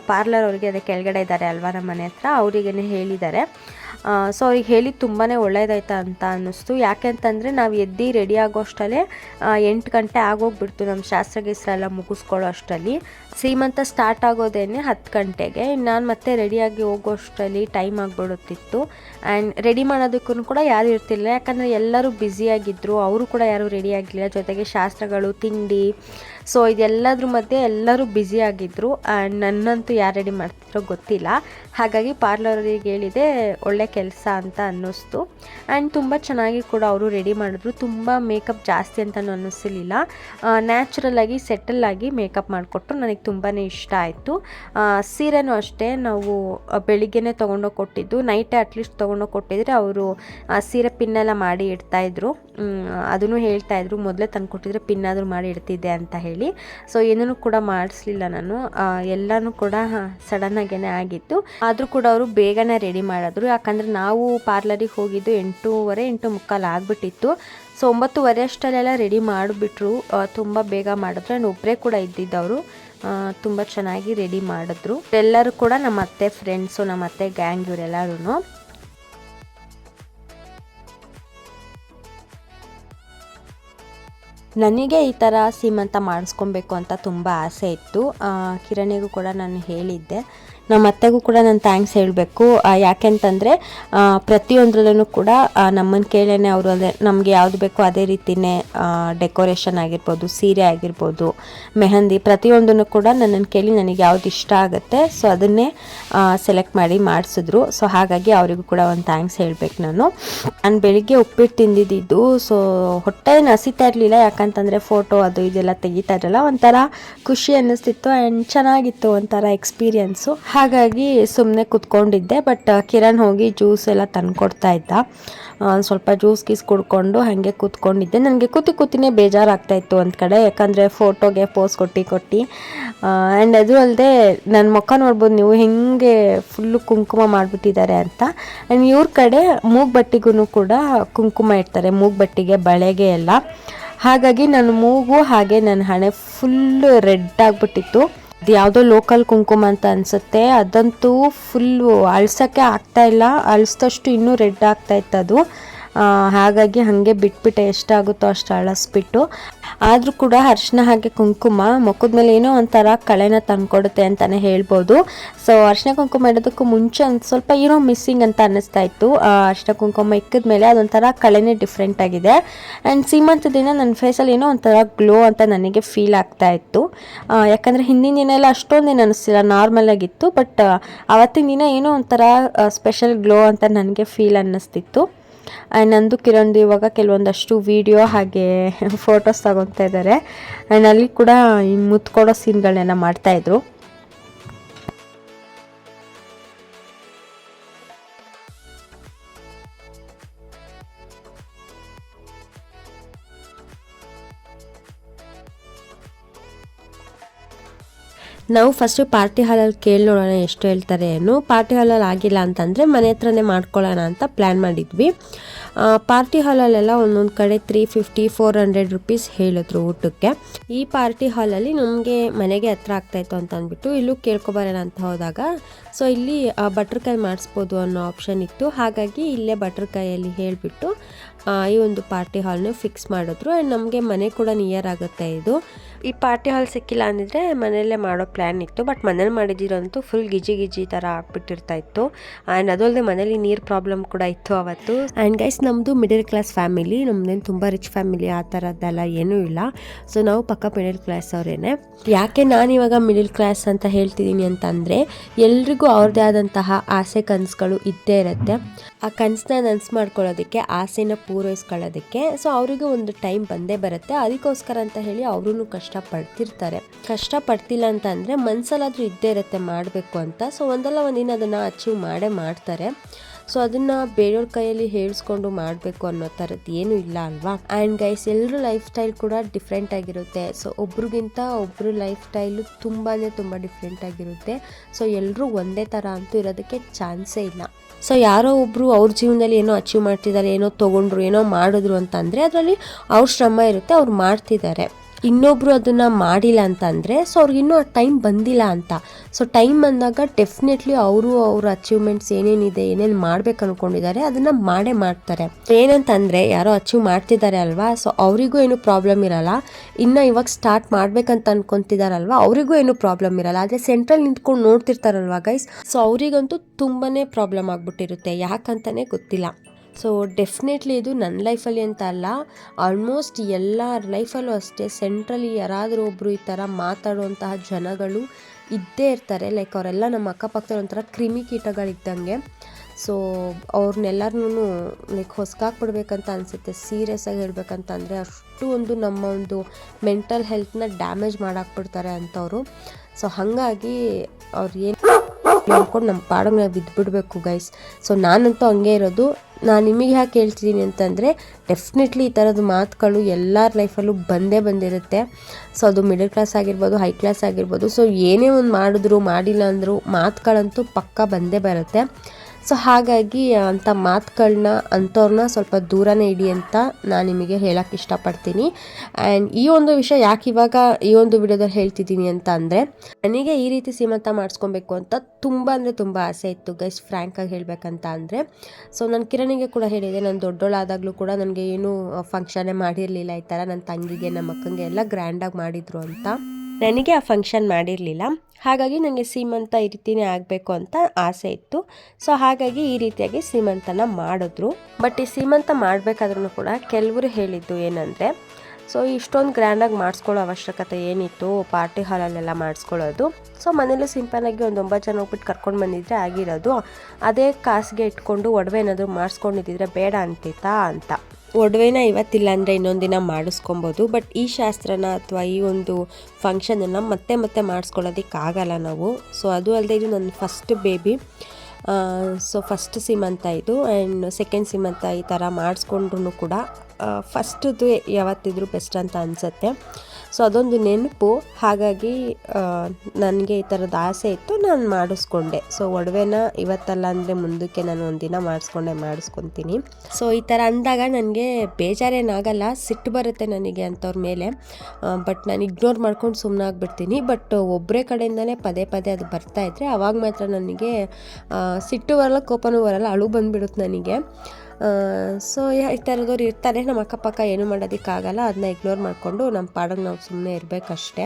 S1: ಪಾರ್ಲರ್ ಅವ್ರಿಗೆ ಅದೇ ಕೆಳಗಡೆ ಇದ್ದಾರೆ ಅಲ್ವಾ ನಮ್ಮ ಮನೆ ಹತ್ರ, ಅವರಿಗೇನೆ ಹೇಳಿದ್ದಾರೆ ಸೊ ಅವ್ರಿಗೆ ಹೇಳಿ ತುಂಬಾ ಒಳ್ಳೇದಾಯ್ತಾ ಅಂತ ಅನ್ನಿಸ್ತು. ಯಾಕೆ ಅಂತಂದರೆ ನಾವು ಎದ್ದು ರೆಡಿ ಆಗೋ ಅಷ್ಟರಲ್ಲೇ ಎಂಟು ಗಂಟೆ ಆಗೋಗ್ಬಿಡ್ತು ನಮ್ಮ ಶಾಸ್ತ್ರ ಗೀಸ್ರ ಎಲ್ಲ ಮುಗಿಸ್ಕೊಳ್ಳೋ ಅಷ್ಟರಲ್ಲಿ ಸೀಮಂತ ಸ್ಟಾರ್ಟ್ ಆಗೋದೇನೆ ಹತ್ತು ಗಂಟೆಗೆ. ನಾನು ಮತ್ತೆ ರೆಡಿಯಾಗಿ ಹೋಗೋ ಅಷ್ಟರಲ್ಲಿ ಟೈಮ್ ಆಗಿಬಿಡುತ್ತಿತ್ತು. ಆ್ಯಂಡ್ ರೆಡಿ ಮಾಡೋದಕ್ಕೂ ಕೂಡ ಯಾರು ಇರ್ತಿಲ್ಲ ಯಾಕಂದರೆ ಎಲ್ಲರೂ ಬ್ಯುಸಿಯಾಗಿದ್ದರು ಅವರು ಕೂಡ ಯಾರೂ ರೆಡಿ ಜೊತೆಗೆ ಶಾಸ್ತ್ರಗಳು, ತಿಂಡಿ ಸೊ ಇದೆಲ್ಲದ್ರ ಮಧ್ಯೆ ಎಲ್ಲರೂ ಆಗಿದ್ದರು ಆ್ಯಂಡ್ ನನ್ನಂತೂ ಯಾರು ರೆಡಿ ಮಾಡ್ತಿದ್ರೋ ಗೊತ್ತಿಲ್ಲ. ಹಾಗಾಗಿ ಪಾರ್ಲರಿಗೆ ಹೇಳಿದೆ, ಒಳ್ಳೆ ಕೆಲಸ ಅಂತ ಅನ್ನಿಸ್ತು. ಆ್ಯಂಡ್ ತುಂಬ ಚೆನ್ನಾಗಿ ಕೂಡ ಅವರು ರೆಡಿ ಮಾಡಿದ್ರು. ತುಂಬ ಮೇಕಪ್ ಜಾಸ್ತಿ ಅಂತಲೂ ಅನ್ನಿಸಲಿಲ್ಲ ನ್ಯಾಚುರಲ್ ಆಗಿ ಸೆಟಲ್ ಆಗಿ ಮೇಕಪ್ ಮಾಡಿಕೊಟ್ರು. ನನಗೆ ತುಂಬಾ ಇಷ್ಟ ಆಯಿತು. ಸೀರೆನೂ ಅಷ್ಟೇ. ನಾವು ಬೆಳಿಗ್ಗೆನೇ ತೊಗೊಂಡೋಗಿ ಕೊಟ್ಟಿದ್ದು. ನೈಟೇ ಅಟ್ಲೀಸ್ಟ್ ತೊಗೊಂಡೋಗಿ ಕೊಟ್ಟಿದ್ರೆ ಅವರು ಸೀರೆ ಪಿನ್ನೆಲ್ಲ ಮಾಡಿ ಇಡ್ತಾಯಿದ್ರು ಅದನ್ನು ಹೇಳ್ತಾ ಇದ್ರು. ಮೊದಲೇ ತಂದು ಕೊಟ್ಟಿದ್ರೆ ಪಿನ್ ಆದರೂ ಮಾಡಿ ಇಡ್ತಿದ್ದೆ ಅಂತ ಹೇಳಿ. ಸೊ ಏನೂ ಕೂಡ ಮಾಡಿಸ್ಲಿಲ್ಲ ನಾನು. ಎಲ್ಲನೂ ಕೂಡ ಸಡನ್ನಾಗೇ ಆಗಿತ್ತು. ಆದರೂ ಕೂಡ ಅವರು ಬೇಗನೆ ರೆಡಿ ಮಾಡಿದ್ರು. ಯಾಕಂದರೆ ನಾವು ಪಾರ್ಲರಿಗೆ ಹೋಗಿದ್ದು ಎಂಟೂವರೆ ಎಂಟು ಮುಕ್ಕಾಲು ಆಗಿಬಿಟ್ಟಿತ್ತು. ಸೊ ಒಂಬತ್ತುವರೆ ಅಷ್ಟಲ್ಲೆಲ್ಲ ರೆಡಿ ಮಾಡಿಬಿಟ್ರು. ತುಂಬ ಬೇಗ ಮಾಡಿದ್ರು. ಆ್ಯಂಡ್ ಒಬ್ಬರೇ ಕೂಡ ಇದ್ದಿದ್ದವರು ತುಂಬ ಚೆನ್ನಾಗಿ ರೆಡಿ ಮಾಡಿದ್ರು. ಎಲ್ಲರೂ ಕೂಡ ನಮ್ಮ ಅತ್ತೆ ಫ್ರೆಂಡ್ಸು ನಮ್ಮ ಅತ್ತೆ ಗ್ಯಾಂಗ್ ಇವರೆಲ್ಲರೂ ನನಗೆ ಈ ಥರ ಸೀಮಂತ ಮಾಡಿಸ್ಕೊಬೇಕು ಅಂತ ತುಂಬ ಆಸೆ ಇತ್ತು. ಕಿರಣಿಗೂ ಕೂಡ ನಾನು ಹೇಳಿದ್ದೆ. ನಮ್ಮ ಅತ್ತೆಗೂ ಕೂಡ ನಾನು ಥ್ಯಾಂಕ್ಸ್ ಹೇಳಬೇಕು. ಯಾಕೆಂತಂದರೆ ಪ್ರತಿಯೊಂದ್ರಲ್ಲೂ ಕೂಡ ನಮ್ಮನ್ನು ಕೇಳೇನೆ ಅವರು ಅದೇ, ನಮಗೆ ಯಾವುದು ಬೇಕೋ ಅದೇ ರೀತಿಯೇ ಡೆಕೋರೇಷನ್ ಆಗಿರ್ಬೋದು, ಸೀರೆ ಆಗಿರ್ಬೋದು, ಮೆಹಂದಿ ಪ್ರತಿಯೊಂದನ್ನು ಕೂಡ ನನ್ನನ್ನು ಕೇಳಿ ನನಗೆ ಯಾವ್ದು ಇಷ್ಟ ಆಗುತ್ತೆ. ಸೊ ಅದನ್ನೇ ಸೆಲೆಕ್ಟ್ ಮಾಡಿ ಮಾಡಿಸಿದ್ರು. ಸೊ ಹಾಗಾಗಿ ಅವರಿಗೂ ಕೂಡ ಒಂದು ಥ್ಯಾಂಕ್ಸ್ ಹೇಳಬೇಕು ನಾನು. ನಾನು ಬೆಳಿಗ್ಗೆ ಉಪ್ಪಿಟ್ಟು ತಿಂದಿದ್ದು ಸೊ ಹೊಟ್ಟೆ ನಸಿತಾ ಇರಲಿಲ್ಲ. ಯಾಕಂತಂದರೆ ಫೋಟೋ ಅದು ಇದೆಲ್ಲ ತೆಗಿತಾ ಇರಲ್ಲ. ಒಂಥರ ಖುಷಿ ಅನ್ನಿಸ್ತಿತ್ತು ಆ್ಯಂಡ್ ಚೆನ್ನಾಗಿತ್ತು ಒಂಥರ ಎಕ್ಸ್ಪೀರಿಯೆನ್ಸು ಹಾಗಾಗಿ ಸುಮ್ಮನೆ ಕುತ್ಕೊಂಡಿದ್ದೆ ಬಟ್ ಕಿರಣ್ ಹೋಗಿ ಜ್ಯೂಸ್ ಎಲ್ಲ ತಂದುಕೊಡ್ತಾ ಇದ್ದ. ಸ್ವಲ್ಪ ಜ್ಯೂಸ್ ಗೀಸ್ ಕುಡ್ಕೊಂಡು ಹಾಗೆ ಕೂತ್ಕೊಂಡಿದ್ದೆ. ನನಗೆ ಕೂತಿ ಕೂತಿನೇ ಬೇಜಾರಾಗ್ತಾ ಇತ್ತು ಒಂದು ಕಡೆ. ಯಾಕಂದರೆ ಫೋಟೋಗೆ ಪೋಸ್ ಕೊಟ್ಟು ಕೊಟ್ಟು. ಆ್ಯಂಡ್ ಅದು ಅಲ್ಲದೆ ನನ್ನ ಮುಖ ನೋಡ್ಬೋದು, ನೀವು ಹೆಂಗೆ ಫುಲ್ಲು ಕುಂಕುಮ ಮಾಡಿಬಿಟ್ಟಿದ್ದಾರೆ ಅಂತ. ಆ್ಯಂಡ್ ಇವ್ರ ಕಡೆ ಮೂಗ್ಬಟ್ಟಿಗೂ ಕೂಡ ಕುಂಕುಮ ಇಡ್ತಾರೆ, ಮೂಗ್ಬಟ್ಟಿಗೆ, ಬಳೆಗೆ ಎಲ್ಲ. ಹಾಗಾಗಿ ನನ್ನ ಮೂಗು ಹಾಗೆ ನನ್ನ ಹಣೆ ಫುಲ್ಲು ರೆಡ್ ಆಗಿಬಿಟ್ಟಿತ್ತು. ಅದು ಯಾವುದೋ ಲೋಕಲ್ ಕುಂಕುಮ ಅಂತ ಅನಿಸುತ್ತೆ. ಅದಂತೂ ಫುಲ್ಲು ಅಳ್ಸೋಕ್ಕೆ ಆಗ್ತಾ ಇಲ್ಲ. ಅಳಿಸ್ದಷ್ಟು ಇನ್ನೂ ರೆಡ್ ಆಗ್ತಾ ಇತ್ತು ಅದು ಹಾಗಾಗಿ ಹಾಗೆ ಬಿಟ್ಬಿಟ್ಟೆ, ಎಷ್ಟಾಗುತ್ತೋ ಅಷ್ಟು ಅಳಿಸ್ಬಿಟ್ಟು. ಆದರೂ ಕೂಡ ಅರ್ಶಿನ ಹಾಗೆ ಕುಂಕುಮ, ಮುಖದ ಮೇಲೆ ಏನೋ ಒಂಥರ ಕಳೆನ ತಂದ್ಕೊಡುತ್ತೆ ಅಂತಲೇ ಹೇಳ್ಬೋದು. ಸೊ ಅರ್ಶಿನ ಕುಂಕುಮ ಇಡೋದಕ್ಕೂ ಮುಂಚೆ ಒಂದು ಸ್ವಲ್ಪ ಏನೋ ಮಿಸ್ಸಿಂಗ್ ಅಂತ ಅನ್ನಿಸ್ತಾ ಇತ್ತು. ಅರ್ಶಿನ ಕುಂಕುಮ ಇಕ್ಕಿದ ಮೇಲೆ ಅದೊಂಥರ ಕಳೆನೇ ಡಿಫ್ರೆಂಟ್ ಆಗಿದೆ. ಆ್ಯಂಡ್ ಸೀಮಂತ ದಿನ ನನ್ನ ಫೇಸಲ್ಲಿ ಏನೋ ಒಂಥರ ಗ್ಲೋ ಅಂತ ನನಗೆ ಫೀಲ್ ಆಗ್ತಾ ಇತ್ತು. ಯಾಕಂದರೆ ಹಿಂದಿನ ದಿನ ಎಲ್ಲ ಅಷ್ಟೊಂದೇನು ಅನಿಸ್ತಿಲ್ಲ ನಾರ್ಮಲ್ ಆಗಿತ್ತು. ಬಟ್ ಅವತ್ತಿನ ದಿನ ಏನೋ ಒಂಥರ ಸ್ಪೆಷಲ್ ಗ್ಲೋ ಅಂತ ನನಗೆ ಫೀಲ್ ಅನ್ನಿಸ್ತಿತ್ತು. ಆ್ಯಂಡ್ ನಂದು ಕಿರಣ್ದು ಇವಾಗ ಕೆಲವೊಂದಷ್ಟು ವಿಡಿಯೋ ಹಾಗೆ ಫೋಟೋಸ್ ತಗೊತಾ ಇದ್ದಾರೆ ಆ್ಯಂಡ್ ಅಲ್ಲಿ ಕೂಡ ಮುತ್ಕೊಡೋ ಸೀನ್ಗಳನ್ನೆಲ್ಲ ಮಾಡ್ತಾಯಿದ್ರು ನಾವು ಫಸ್ಟು ಪಾರ್ಟಿ ಹಾಲಲ್ಲಿ ಕೇಳಿ ನೋಡೋಣ ಎಷ್ಟು ಹೇಳ್ತಾರೆ ಏನು? ಪಾರ್ಟಿ ಹಾಲಲ್ಲಿ ಆಗಿಲ್ಲ ಅಂತಂದರೆ ಮನೆ ಹತ್ರನೇ ಮಾಡ್ಕೊಳ್ಳೋಣ ಅಂತ ಪ್ಲ್ಯಾನ್ ಮಾಡಿದ್ವಿ. ಪಾರ್ಟಿ ಹಾಲಲ್ಲೆಲ್ಲ ಒಂದೊಂದು ಕಡೆ three fifty four hundred rupees ಹೇಳಿದ್ರು ಊಟಕ್ಕೆ. ಈ ಪಾರ್ಟಿ ಹಾಲಲ್ಲಿ ನಮಗೆ ಮನೆಗೆ ಹತ್ರ ಆಗ್ತಾಯಿತ್ತು ಅಂತ ಅಂದ್ಬಿಟ್ಟು ಇಲ್ಲೂ ಕೇಳ್ಕೊಬರೋಣ ಅಂತ ಹೋದಾಗ ಸೊ ಇಲ್ಲಿ ಬಟ್ರ್ಕಾಯಿ ಮಾಡಿಸ್ಬೋದು ಅನ್ನೋ ಆಪ್ಷನ್ ಇತ್ತು. ಹಾಗಾಗಿ ಇಲ್ಲೇ ಬಟ್ರ್ಕಾಯಲ್ಲಿ ಹೇಳಿಬಿಟ್ಟು ಈ ಒಂದು ಪಾರ್ಟಿ ಹಾಲ್ನ ಫಿಕ್ಸ್ ಮಾಡಿದ್ರು. ಆ್ಯಂಡ್ ನಮಗೆ ಮನೆ ಕೂಡ ನಿಯರ್ ಆಗುತ್ತೆ ಇದು. ಈ ಪಾರ್ಟಿ ಹಾಲ್ ಸಿಕ್ಕಿಲ್ಲ ಅಂದಿದ್ರೆ ಮನೆಯಲ್ಲೇ ಮಾಡೋ ಪ್ಲ್ಯಾನ್ ಇತ್ತು. ಬಟ್ ಮನೇಲಿ ಮಾಡಿದಿರಂತೂ ಫುಲ್ ಗಿಜಿ ಗಿಜಿ ಥರ ಆಗ್ಬಿಟ್ಟಿರ್ತಾ ಇತ್ತು. ಆ್ಯಂಡ್ ಅದಲ್ಲದೆ ಮನೇಲಿ ನೀರು ಪ್ರಾಬ್ಲಮ್ ಕೂಡ ಇತ್ತು ಅವತ್ತು. ಆ್ಯಂಡ್ ಗೈಸ್ ನಮ್ಮದು ಮಿಡಲ್ ಕ್ಲಾಸ್ ಫ್ಯಾಮಿಲಿ ನಮ್ಮದೇನು ತುಂಬ ರಿಚ್ ಫ್ಯಾಮಿಲಿ ಆ ಥರದ್ದೆಲ್ಲ ಏನೂ ಇಲ್ಲ. ಸೊ ನಾವು ಪಕ್ಕ ಮಿಡಲ್ ಕ್ಲಾಸ್ ಅವರೇನೆ. ಯಾಕೆ ನಾನು ಇವಾಗ ಮಿಡಲ್ ಕ್ಲಾಸ್ ಅಂತ ಹೇಳ್ತಿದ್ದೀನಿ ಅಂತಂದರೆ ಎಲ್ರಿಗೂ ಅವ್ರದ್ದೇ ಆದಂತಹ ಆಸೆ ಕನಸುಗಳು ಇದ್ದೇ ಇರುತ್ತೆ. ಆ ಕನಸನ್ನ ನನಸು ಮಾಡ್ಕೊಳ್ಳೋದಕ್ಕೆ, ಆಸೆನ ಪೂರೈಸ್ಕೊಳ್ಳೋದಕ್ಕೆ. ಸೊ ಅವರಿಗೂ ಒಂದು ಟೈಮ್ ಬಂದೇ ಬರುತ್ತೆ. ಅದಕ್ಕೋಸ್ಕರ ಅಂತ ಹೇಳಿ ಅವರು ಕಷ್ಟ ಪಡ್ತಿರ್ತಾರೆ ಕಷ್ಟ ಪಡ್ತಿಲ್ಲ ಅಂತ ಅಂದರೆ ಮನ್ಸಲ್ಲಾದ್ರೂ ಇದ್ದೇ ಇರುತ್ತೆ ಮಾಡಬೇಕು ಅಂತ. ಸೊ ಒಂದಲ್ಲ ಒಂದಿನ ಅದನ್ನು ಅಚೀವ್ ಮಾಡೇ ಮಾಡ್ತಾರೆ. ಸೊ ಅದನ್ನು ಬೇರೆಯವ್ರ ಕೈಯಲ್ಲಿ ಹೇಳಿಸ್ಕೊಂಡು ಮಾಡಬೇಕು ಅನ್ನೋ ಥರದ್ದು ಏನೂ ಇಲ್ಲ ಅಲ್ವಾ? ಆ್ಯಂಡ್ ಗೈಸ್ ಎಲ್ಲರೂ ಲೈಫ್ ಸ್ಟೈಲ್ ಕೂಡ ಡಿಫ್ರೆಂಟ್ ಆಗಿರುತ್ತೆ. ಸೊ ಒಬ್ರಿಗಿಂತ ಒಬ್ಬರು ಲೈಫ್ ಸ್ಟೈಲು ತುಂಬಾ ತುಂಬ ಡಿಫ್ರೆಂಟ್ ಆಗಿರುತ್ತೆ. ಸೊ ಎಲ್ಲರೂ ಒಂದೇ ಥರ ಅಂತೂ ಇರೋದಕ್ಕೆ ಚಾನ್ಸೇ ಇಲ್ಲ. ಸೊ ಯಾರೋ ಒಬ್ಬರು ಅವ್ರ ಜೀವನದಲ್ಲಿ ಏನೋ ಅಚೀವ್ ಮಾಡ್ತಿದ್ದಾರೆ ಏನೋ ತೊಗೊಂಡ್ರು, ಏನೋ ಮಾಡಿದ್ರು ಅಂತ ಅಂದರೆ ಅದರಲ್ಲಿ ಅವ್ರ ಶ್ರಮ ಇರುತ್ತೆ, ಅವ್ರು ಮಾಡ್ತಿದ್ದಾರೆ. ಇನ್ನೊಬ್ರು ಅದನ್ನ ಮಾಡಿಲ್ಲ ಅಂತ ಅಂದರೆ ಸೊ ಅವ್ರಿಗೆ ಇನ್ನೂ ಆ ಟೈಮ್ ಬಂದಿಲ್ಲ ಅಂತ. ಸೊ ಟೈಮ್ ಬಂದಾಗ ಡೆಫಿನೆಟ್ಲಿ ಅವರು ಅವ್ರ ಅಚೀವ್ಮೆಂಟ್ಸ್ ಏನೇನಿದೆ, ಏನೇನು ಮಾಡ್ಬೇಕು ಅನ್ಕೊಂಡಿದ್ದಾರೆ, ಅದನ್ನ ಮಾಡೇ ಮಾಡ್ತಾರೆ. ಏನಂತಂದರೆ, ಯಾರೋ ಅಚೀವ್ ಮಾಡ್ತಿದ್ದಾರೆ ಅಲ್ವಾ? ಸೊ ಅವರಿಗೂ ಏನು ಪ್ರಾಬ್ಲಮ್ ಇರಲ್ಲ. ಇನ್ನು ಇವಾಗ ಸ್ಟಾರ್ಟ್ ಮಾಡ್ಬೇಕಂತ ಅನ್ಕೊಂತಿದಾರಲ್ವಾ? ಅವರಿಗೂ ಏನು ಪ್ರಾಬ್ಲಮ್ ಇರಲ್ಲ. ಆದರೆ ಸೆಂಟ್ರಲ್ ನಿಂತ್ಕೊಂಡು ನೋಡ್ತಿರ್ತಾರಲ್ವಾ ಗೈಸ್ ಸೊ ಅವರಿಗಂತೂ ತುಂಬಾನೇ ಪ್ರಾಬ್ಲಮ್ ಆಗ್ಬಿಟ್ಟಿರುತ್ತೆ. ಯಾಕಂತಾನೆ ಗೊತ್ತಿಲ್ಲ.
S2: ಸೊ ಡೆಫಿನೆಟ್ಲಿ ಇದು ನನ್ನ ಲೈಫಲ್ಲಿ ಅಂತ ಅಲ್ಲ. ಆಲ್ಮೋಸ್ಟ್ ಎಲ್ಲ ಲೈಫಲ್ಲೂ ಅಷ್ಟೇ ಸೆಂಟ್ರಲ್ಲಿ ಯಾರಾದರೂ ಒಬ್ಬರು ಈ ಥರ ಮಾತಾಡುವಂತಹ ಜನಗಳು ಇದ್ದೇ ಇರ್ತಾರೆ. ಲೈಕ್ ಅವರೆಲ್ಲ ನಮ್ಮ ಅಕ್ಕಪಕ್ಕದಲ್ಲಿ ಒಂಥರ ಕ್ರಿಮಿಕೀಟಗಳಿದ್ದಂಗೆ ಸೊ ಅವ್ರನ್ನೆಲ್ಲರನ್ನೂ ಲೈಕ್ ಹೊಸ್ಕಾಕ್ಬಿಡ್ಬೇಕಂತ ಅನಿಸುತ್ತೆ. ಸೀರಿಯಸ್ ಆಗಿ ಹೇಳ್ಬೇಕಂತ ಅಂದರೆ ಅಷ್ಟು ಒಂದು ನಮ್ಮ ಒಂದು ಮೆಂಟಲ್ ಹೆಲ್ತ್ನ ಡ್ಯಾಮೇಜ್ ಮಾಡಾಕ್ಬಿಡ್ತಾರೆ ಅಂತವರು. ಸೊ ಹಾಗಾಗಿ ಅವ್ರು ಏನು ಅಂದ್ಕೊಂಡು ನಮ್ಮ ಪಾಡಿಗೆ ನಾವು ಬಿದ್ದುಬಿಡ್ಬೇಕು ಗೈಸ್ ಸೊ ನಾನಂತೂ ಹಂಗೆ ಇರೋದು. ನಾನು ನಿಮಗೆ ಯಾಕೆ ಹೇಳ್ತಿದ್ದೀನಿ ಅಂತಂದರೆ ಡೆಫಿನೆಟ್ಲಿ ಈ ಥರದ ಮಾತುಗಳು ಎಲ್ಲರ ಲೈಫಲ್ಲೂ ಬಂದೇ ಬಂದಿರುತ್ತೆ. ಸೊ ಅದು ಮಿಡಲ್ ಕ್ಲಾಸ್ ಆಗಿರ್ಬೋದು ಹೈ ಕ್ಲಾಸ್ ಆಗಿರ್ಬೋದು. ಸೊ ಏನೇ ಒಂದು ಮಾಡಿದ್ರು, ಮಾಡಿಲ್ಲ ಅಂದರೂ ಮಾತುಗಳಂತೂ ಪಕ್ಕ ಬಂದೇ ಬರುತ್ತೆ. ಸೊ ಹಾಗಾಗಿ ಅಂಥ ಮಾತುಗಳನ್ನ ಅಂಥವ್ರನ್ನ ಸ್ವಲ್ಪ ದೂರನೇ ಇಡಿ ಅಂತ ನಾನು ನಿಮಗೆ ಹೇಳೋಕ್ಕೆ ಇಷ್ಟಪಡ್ತೀನಿ. ಆ್ಯಂಡ್ ಈ ಒಂದು ವಿಷಯ ಯಾಕೆ ಇವಾಗ ಈ ಒಂದು ವಿಡಿಯೋದಲ್ಲಿ ಹೇಳ್ತಿದ್ದೀನಿ ಅಂತ ಅಂದರೆ, ನನಗೆ ಈ ರೀತಿ ಸೀಮಂತ ಮಾಡಿಸ್ಕೊಬೇಕು ಅಂತ ತುಂಬ ಅಂದರೆ ತುಂಬ ಆಸೆ ಇತ್ತು ಗೈಸ್ ಫ್ರ್ಯಾಂಕಾಗಿ ಹೇಳಬೇಕಂತ ಅಂದರೆ. ಸೊ ನಾನು ಕಿರಣಿಗೆ ಕೂಡ ಹೇಳಿದೆ, ನಾನು ದೊಡ್ಡೋಳಾದಾಗಲೂ ಕೂಡ ನನಗೆ ಏನೂ ಫಂಕ್ಷನೇ ಮಾಡಿರಲಿಲ್ಲ ಈ ಥರ ನನ್ನ ತಂಗಿಗೆ ನಮ್ಮ ಅಕ್ಕಂಗೆ ಎಲ್ಲ ಗ್ರ್ಯಾಂಡಾಗಿ ಮಾಡಿದರು ಅಂತ. ನನಗೆ ಆ ಫಂಕ್ಷನ್ ಮಾಡಿರಲಿಲ್ಲ. ಹಾಗಾಗಿ ನನಗೆ ಸೀಮಂತ ಈ ರೀತಿಯೇ ಆಗಬೇಕು ಅಂತ ಆಸೆ ಇತ್ತು. ಸೊ ಹಾಗಾಗಿ ಈ ರೀತಿಯಾಗಿ ಸೀಮಂತನ ಮಾಡಿದ್ರು. ಬಟ್ ಈ ಸೀಮಂತ ಮಾಡಬೇಕಾದ್ರೂ ಕೂಡ ಕೆಲವರು ಹೇಳಿದ್ದು ಏನಂದರೆ ಸೊ ಇಷ್ಟೊಂದು ಗ್ರ್ಯಾಂಡಾಗಿ ಮಾಡಿಸ್ಕೊಳ್ಳೋ ಅವಶ್ಯಕತೆ ಏನಿತ್ತು ಪಾರ್ಟಿ ಹಾಲಲ್ಲೆಲ್ಲ ಮಾಡಿಸ್ಕೊಳ್ಳೋದು. ಸೊ ಮನೇಲೂ ಸಿಂಪಲ್ಲಾಗಿ ಒಂದು ಒಂಬತ್ತು ಜನ ಹೋಗ್ಬಿಟ್ಟು ಕರ್ಕೊಂಡು ಬಂದಿದ್ರೆ ಆಗಿರೋದು. ಅದೇ ಕಾಸಿಗೆ ಇಟ್ಕೊಂಡು ಒಡವೆ ಏನಾದರೂ ಮಾಡಿಸ್ಕೊಂಡಿದ್ದಿದ್ರೆ ಬೇಡ ಅಂತಿತ್ತಾ ಅಂತ. ಒಡವೆನ ಇವತ್ತಿಲ್ಲ ಅಂದರೆ ಇನ್ನೊಂದು ದಿನ ಮಾಡಿಸ್ಕೊಬೋದು. ಬಟ್ ಈ ಶಾಸ್ತ್ರನ ಅಥವಾ ಈ ಒಂದು ಫಂಕ್ಷನನ್ನು ಮತ್ತೆ ಮತ್ತೆ ಮಾಡಿಸ್ಕೊಳ್ಳೋದಕ್ಕಾಗಲ್ಲ ನಾವು. ಸೊ ಅದು ಅಲ್ಲದೆ ಇದು ನನ್ನ ಫಸ್ಟ್ ಬೇಬಿ ಸೊ ಫಸ್ಟ್ ಸೀಮಂತ ಇದು. ಆ್ಯಂಡ್ ಸೆಕೆಂಡ್ ಸೀಮಂತ ಈ ಥರ ಮಾಡಿಸ್ಕೊಂಡ್ರು ಕೂಡ ಫಸ್ಟದು ಯಾವತ್ತಿದ್ರು ಬೆಸ್ಟ್ ಅಂತ ಅನಿಸುತ್ತೆ. ಸೊ ಅದೊಂದು ನೆನಪು. ಹಾಗಾಗಿ ನನಗೆ ಈ ಥರದ ಆಸೆ ಇತ್ತು. ನಾನು ಮಾಡಿಸ್ಕೊಂಡೆ. ಸೊ ಒಡವೆನ ಇವತ್ತಲ್ಲ ಅಂದರೆ ಮುಂದಕ್ಕೆ ನಾನು ಒಂದಿನ ಮಾಡಿಸ್ಕೊಂಡೆ, ಮಾಡಿಸ್ಕೊತೀನಿ. ಸೊ ಈ ಥರ ಅಂದಾಗ ನನಗೆ ಬೇಜಾರೇನಾಗಲ್ಲ. ಸಿಟ್ಟು ಬರುತ್ತೆ ನನಗೆ ಅಂಥವ್ರ ಮೇಲೆ. ಬಟ್ ನಾನು ಇಗ್ನೋರ್ ಮಾಡ್ಕೊಂಡು ಸುಮ್ಮನೆ ಆಗಿಬಿಡ್ತೀನಿ. ಬಟ್ ಒಬ್ಬರೇ ಕಡೆಯಿಂದನೇ ಪದೇ ಪದೇ ಅದು ಬರ್ತಾ ಇದ್ದರೆ ಅವಾಗ ಮಾತ್ರ ನನಗೆ ಸಿಟ್ಟು ಬರಲ್ಲ, ಕೋಪನೂ ಬರಲ್ಲ, ಅಳು ಬಂದುಬಿಡುತ್ತೆ ನನಗೆ. ಸೊ ಈ ಥರದವ್ರು ಇರ್ತಾರೆ. ನಮ್ಮ ಅಕ್ಕಪಕ್ಕ ಏನು ಮಾಡೋದಕ್ಕಾಗಲ್ಲ. ಅದನ್ನ ಇಗ್ನೋರ್ ಮಾಡಿಕೊಂಡು ನಮ್ಮ ಪಾಡಿಗೆ ನಾವು ಸುಮ್ಮನೆ ಇರಬೇಕಷ್ಟೇ.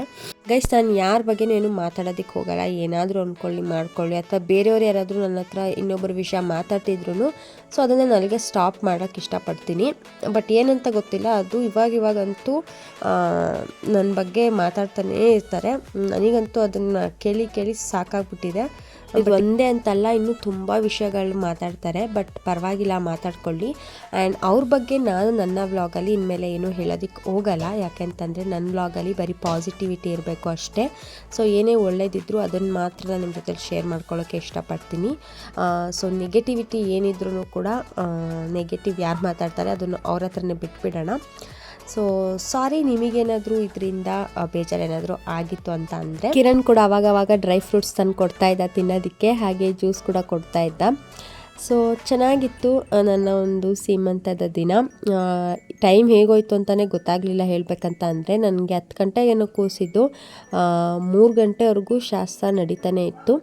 S2: ಗೈಸ್ ನಾನು ಯಾರ ಬಗ್ಗೆನೂ ಏನು ಮಾತಾಡೋದಕ್ಕೆ ಹೋಗಲ್ಲ. ಏನಾದರೂ ಅಂದ್ಕೊಳ್ಳಿ ಮಾಡ್ಕೊಳ್ಳಿ. ಅಥವಾ ಬೇರೆಯವ್ರು ಯಾರಾದರೂ ನನ್ನ ಹತ್ರ ಇನ್ನೊಬ್ಬರ ವಿಷಯ ಮಾತಾಡ್ತಿದ್ರು ಸೊ ಅದನ್ನು ನನಗೆ ಸ್ಟಾಪ್ ಮಾಡೋಕ್ಕೆ ಇಷ್ಟಪಡ್ತೀನಿ. ಬಟ್ ಏನಂತ ಗೊತ್ತಿಲ್ಲ. ಅದು ಇವಾಗ ಇವಾಗಂತೂ ನನ್ನ ಬಗ್ಗೆ ಮಾತಾಡ್ತಾನೇ ಇರ್ತಾರೆ. ನನಗಂತೂ ಅದನ್ನು ಕೇಳಿ ಕೇಳಿ ಸಾಕಾಗ್ಬಿಟ್ಟಿದೆ. ಇದು ಒಂದೇ ಅಂತಲ್ಲ, ಇನ್ನೂ ತುಂಬ ವಿಷಯಗಳು ಮಾತಾಡ್ತಾರೆ ಬಟ್ ಪರವಾಗಿಲ್ಲ, ಮಾತಾಡ್ಕೊಳ್ಳಿ. ಆ್ಯಂಡ್ ಅವ್ರ ಬಗ್ಗೆ ನಾನು ನನ್ನ ವ್ಲಾಗಲ್ಲಿ ಇನ್ಮೇಲೆ ಏನೂ ಹೇಳೋದಕ್ಕೆ ಹೋಗಲ್ಲ. ಯಾಕೆಂತಂದರೆ ನನ್ನ ವ್ಲಾಗಲ್ಲಿ ಬರೀ ಪಾಸಿಟಿವಿಟಿ ಇರಬೇಕು ಅಷ್ಟೇ. ಸೊ ಏನೇ ಒಳ್ಳೇದಿದ್ರು ಅದನ್ನು ಮಾತ್ರ ನಿಮ್ಮ ಜೊತೆ ಶೇರ್ ಮಾಡ್ಕೊಳ್ಳೋಕ್ಕೆ ಇಷ್ಟಪಡ್ತೀನಿ. ಸೊ ನೆಗೆಟಿವಿಟಿ ಏನಿದ್ರೂ ಕೂಡ ನೆಗೆಟಿವ್ ಯಾರು ಮಾತಾಡ್ತಾರೆ ಅದನ್ನು ಅವ್ರ ಹತ್ರನೇ ಬಿಟ್ಬಿಡೋಣ. ಸೊ ಸಾರಿ ನಿಮಗೇನಾದರೂ ಇದರಿಂದ ಬೇಜಾರೇನಾದರೂ ಆಗಿತ್ತು ಅಂತ ಅಂದರೆ, ಕಿರಣ್ ಕೂಡ ಅವಾಗ ಅವಾಗ ಡ್ರೈ ಫ್ರೂಟ್ಸ್ ತಂದು ಕೊಡ್ತಾ ಇದ್ದ, ತಿನ್ನೋದಕ್ಕೆ, ಹಾಗೆ ಜ್ಯೂಸ್ ಕೂಡ ಕೊಡ್ತಾ ಇದ್ದ. ಸೊ ಚೆನ್ನಾಗಿತ್ತು ನನ್ನ ಒಂದು ಸೀಮಂತದ ದಿನ. ಟೈಮ್ ಹೇಗೋಯ್ತು ಅಂತಲೇ ಗೊತ್ತಾಗಲಿಲ್ಲ ಹೇಳಬೇಕಂತ ಅಂದರೆ, ನನಗೆ ಹತ್ತು ಗಂಟೆಗೇನೋ ಕೂಸಿದ್ದು ಮೂರು ಗಂಟೆವರೆಗೂ ಶಾಸ್ತ್ರ ನಡೀತಾನೆ ಇತ್ತು.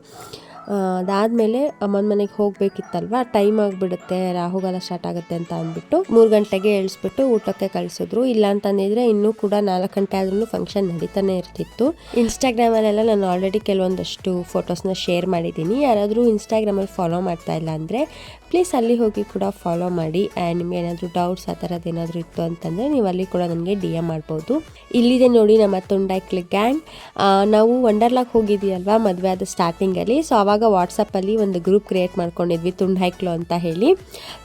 S2: ಅದಾದಮೇಲೆ ಅಮ್ಮನ ಮನೆಗೆ ಹೋಗಬೇಕಿತ್ತಲ್ವ? ಟೈಮ್ ಆಗಿಬಿಡುತ್ತೆ ರಾಹುಗಾಲ ಸ್ಟಾರ್ಟ್ ಆಗುತ್ತೆ ಅಂತ ಅಂದ್ಬಿಟ್ಟು ಮೂರು ಗಂಟೆಗೆ ಇಳಿಸ್ಬಿಟ್ಟು ಊಟಕ್ಕೆ ಕಳಿಸಿದ್ರು. ಇಲ್ಲ ಅಂತಂದಿದ್ರೆ ಇನ್ನೂ ಕೂಡ ನಾಲ್ಕು ಗಂಟೆ ಆದ್ರೂ ಫಂಕ್ಷನ್ ನಡೀತಾನೆ ಇರ್ತಿತ್ತು. ಇನ್ಸ್ಟಾಗ್ರಾಮಲ್ಲೆಲ್ಲ ನಾನು ಆಲ್ರೆಡಿ ಕೆಲವೊಂದಷ್ಟು ಫೋಟೋಸ್ನ ಶೇರ್ ಮಾಡಿದ್ದೀನಿ. ಯಾರಾದರೂ ಇನ್ಸ್ಟಾಗ್ರಾಮಲ್ಲಿ ಫಾಲೋ ಮಾಡ್ತಾ ಇಲ್ಲ ಅಂದರೆ ಪ್ಲೀಸ್ ಅಲ್ಲಿ ಹೋಗಿ ಕೂಡ ಫಾಲೋ ಮಾಡಿ ಆ್ಯಂಡ್ ನಿಮ್ಗೆ ಏನಾದರೂ ಡೌಟ್ಸ್ ಆ ಥರದ್ದು ಏನಾದರೂ ಇತ್ತು ಅಂತಂದರೆ ನೀವು ಅಲ್ಲಿ ಕೂಡ ನನಗೆ ಡಿ ಎಂ ಮಾಡ್ಬೋದು. ಇಲ್ಲಿದೆ ನೋಡಿ ನಮ್ಮ ತುಂಡೈಕ್ಲಿ ಗ್ಯಾಂಗ್ ನಾವು ವಂಡರ್ಲಾಕ್ ಹೋಗಿದ್ದೀವಲ್ವಾ ಮದುವೆ ಆದ ಸ್ಟಾರ್ಟಿಂಗಲ್ಲಿ ಸೊ ಆವಾಗ ವಾಟ್ಸಪ್ಪಲ್ಲಿ ಒಂದು ಗ್ರೂಪ್ ಕ್ರಿಯೇಟ್ ಮಾಡ್ಕೊಂಡಿದ್ವಿ ತುಂಡೈಕ್ಲು ಅಂತ ಹೇಳಿ.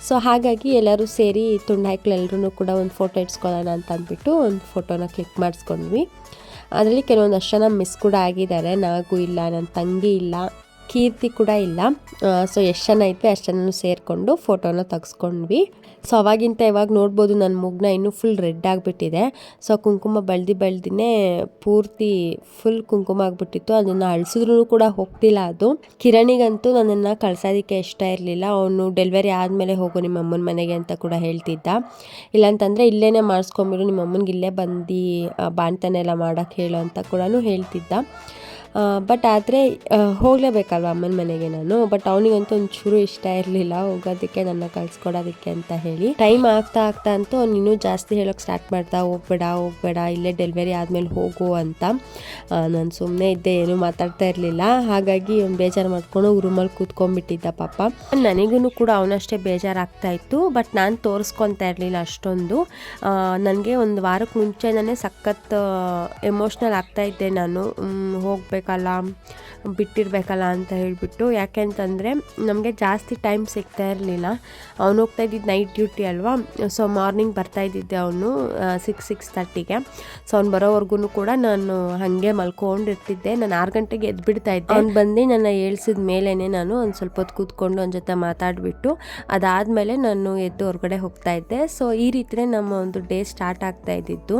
S2: ಸೊ ಹಾಗಾಗಿ ಎಲ್ಲರೂ ಸೇರಿ ತುಂಡೈಕ್ಲು ಎಲ್ಲರೂ ಕೂಡ ಒಂದು ಫೋಟೋ ಇಟ್ಸ್ಕೊಳ್ಳೋಣ ಅಂತ ಅಂದ್ಬಿಟ್ಟು ಒಂದು ಫೋಟೋನ ಕ್ಲಿಕ್ ಮಾಡಿಸ್ಕೊಂಡ್ವಿ. ಅದರಲ್ಲಿ ಕೆಲವೊಂದಷ್ಟು ಜನ ಮಿಸ್ ಕೂಡ ಆಗಿದ್ದಾರೆ. ನಾಗೂ ಇಲ್ಲ ನನ್ನ ತಂಗಿ ಇಲ್ಲ. ಕೀರ್ತಿ ಕೂಡ ಇಲ್ಲ. ಸೊ ಎಷ್ಟು ಜನ ಇದ್ವಿ ಅಷ್ಟು ಜನ ಸೇರಿಕೊಂಡು ಫೋಟೋನ ತೆಗೆಸ್ಕೊಂಡ್ವಿ. ಸೊ ಅವಾಗಿಂತ ಇವಾಗ ನೋಡ್ಬೋದು ನನ್ನ ಮುಗ್ನ ಇನ್ನೂ ಫುಲ್ ರೆಡ್ ಆಗಿಬಿಟ್ಟಿದೆ. ಸೊ ಕುಂಕುಮ ಬಳ್ದಿ ಬಳ್ದಿನೇ ಪೂರ್ತಿ ಫುಲ್ ಕುಂಕುಮ ಆಗಿಬಿಟ್ಟಿತ್ತು. ಅದನ್ನು ಅಳಿಸಿದ್ರೂ ಕೂಡ ಹೋಗ್ತಿಲ್ಲ ಅದು. ಕಿರಣಿಗಂತೂ ನನ್ನನ್ನು ಕಳ್ಸೋದಕ್ಕೆ ಇಷ್ಟ ಇರಲಿಲ್ಲ. ಅವನು ಡೆಲಿವರಿ ಆದಮೇಲೆ ಹೋಗು ನಿಮ್ಮ ಅಮ್ಮನ ಮನೆಗೆ ಅಂತ ಕೂಡ ಹೇಳ್ತಿದ್ದ. ಇಲ್ಲಾಂತಂದರೆ ಇಲ್ಲೇ ಮಾಡಿಸ್ಕೊಂಬಿಡು, ನಿಮ್ಮ ಅಮ್ಮನಿಗೆ ಇಲ್ಲೇ ಬಂದು ಬಾಣ್ತನೆಲ್ಲ ಮಾಡೋಕ್ಕೆ ಹೇಳು ಅಂತ ಕೂಡ ಹೇಳ್ತಿದ್ದ. ಬಟ್ ಆದರೆ ಹೋಗಲೇಬೇಕಲ್ವ ಅಮ್ಮನ ಮನೆಗೆ ನಾನು? ಬಟ್ ಅವನಿಗಂತೂ ಒಂಚೂರು ಇಷ್ಟ ಇರಲಿಲ್ಲ. ಹೋಗೋದಕ್ಕೆ ನನ್ನ ಕಳ್ಸ್ಕೊಡೋದಕ್ಕೆ ಅಂತ ಹೇಳಿ. ಟೈಮ್ ಆಗ್ತಾ ಆಗ್ತಾ ಅಂತೂ ಅವ್ನು ಇನ್ನೂ ಜಾಸ್ತಿ ಹೇಳೋಕೆ ಸ್ಟಾರ್ಟ್ ಮಾಡ್ತಾ ಹೋಗ್ಬೇಡ ಹೋಗ್ಬೇಡ ಇಲ್ಲೇ ಡೆಲಿವರಿ ಆದಮೇಲೆ ಹೋಗು ಅಂತ. ನಾನು ಸುಮ್ಮನೆ ಇದ್ದೆ ಏನೂ ಮಾತಾಡ್ತಾ ಇರಲಿಲ್ಲ. ಹಾಗಾಗಿ ಅವ್ನು ಬೇಜಾರು ಮಾಡ್ಕೊಂಡು ರೂಮಲ್ಲಿ ಕೂತ್ಕೊಂಡ್ಬಿಟ್ಟಿದ್ದ ಪಾಪ. ನನಗೂ ಕೂಡ ಅವನಷ್ಟೇ ಬೇಜಾರಾಗ್ತಾ ಇತ್ತು. ಬಟ್ ನಾನು ತೋರಿಸ್ಕೊತಾ ಇರಲಿಲ್ಲ ಅಷ್ಟೊಂದು. ನನಗೆ ಒಂದು ವಾರಕ್ಕೆ ಮುಂಚೆನೇ ಸಖತ್ ಎಮೋಷ್ನಲ್ ಆಗ್ತಾ ಇದ್ದೆ ನಾನು. ಮ್, ಹೋಗ್ಬೇಕಲ್ಲ ಬಿಟ್ಟಿರ್ಬೇಕಲ್ಲ ಅಂತ ಹೇಳಿಬಿಟ್ಟು, ಯಾಕೆಂತಂದರೆ ನಮಗೆ ಜಾಸ್ತಿ ಟೈಮ್ ಸಿಗ್ತಾ ಇರಲಿಲ್ಲ. ಅವನು ಹೋಗ್ತಾ ಇದ್ದಿದ್ದು ನೈಟ್ ಡ್ಯೂಟಿ ಅಲ್ವಾ? ಸೊ ಮಾರ್ನಿಂಗ್ ಬರ್ತಾ ಇದ್ದಿದ್ದೆ ಅವನು ಸಿಕ್ಸ್ ಸಿಕ್ಸ್ ತರ್ಟಿಗೆ ಸೊ ಅವ್ನು ಬರೋವರೆಗೂ ಕೂಡ ನಾನು ಹಾಗೆ ಮಲ್ಕೊಂಡಿರ್ತಿದ್ದೆ. ನಾನು ಆರು ಗಂಟೆಗೆ ಎದ್ಬಿಡ್ತಾ ಇದ್ದೆ. ಅವ್ನು ಬಂದು ನನ್ನ ಏಳ್ಸಿದ ಮೇಲೇ ನಾನು ಒಂದು ಸ್ವಲ್ಪ ಹೊತ್ತು ಕೂತ್ಕೊಂಡು ಅವನ ಜೊತೆ ಮಾತಾಡಿಬಿಟ್ಟು, ಅದಾದಮೇಲೆ ನಾನು ಎದ್ದು ಹೊರಗಡೆ ಹೋಗ್ತಾ ಇದ್ದೆ. ಸೊ ಈ ರೀತಿಯೇ ನಮ್ಮ ಒಂದು ಡೇ ಸ್ಟಾರ್ಟ್ ಆಗ್ತಾ ಇದ್ದಿದ್ದು.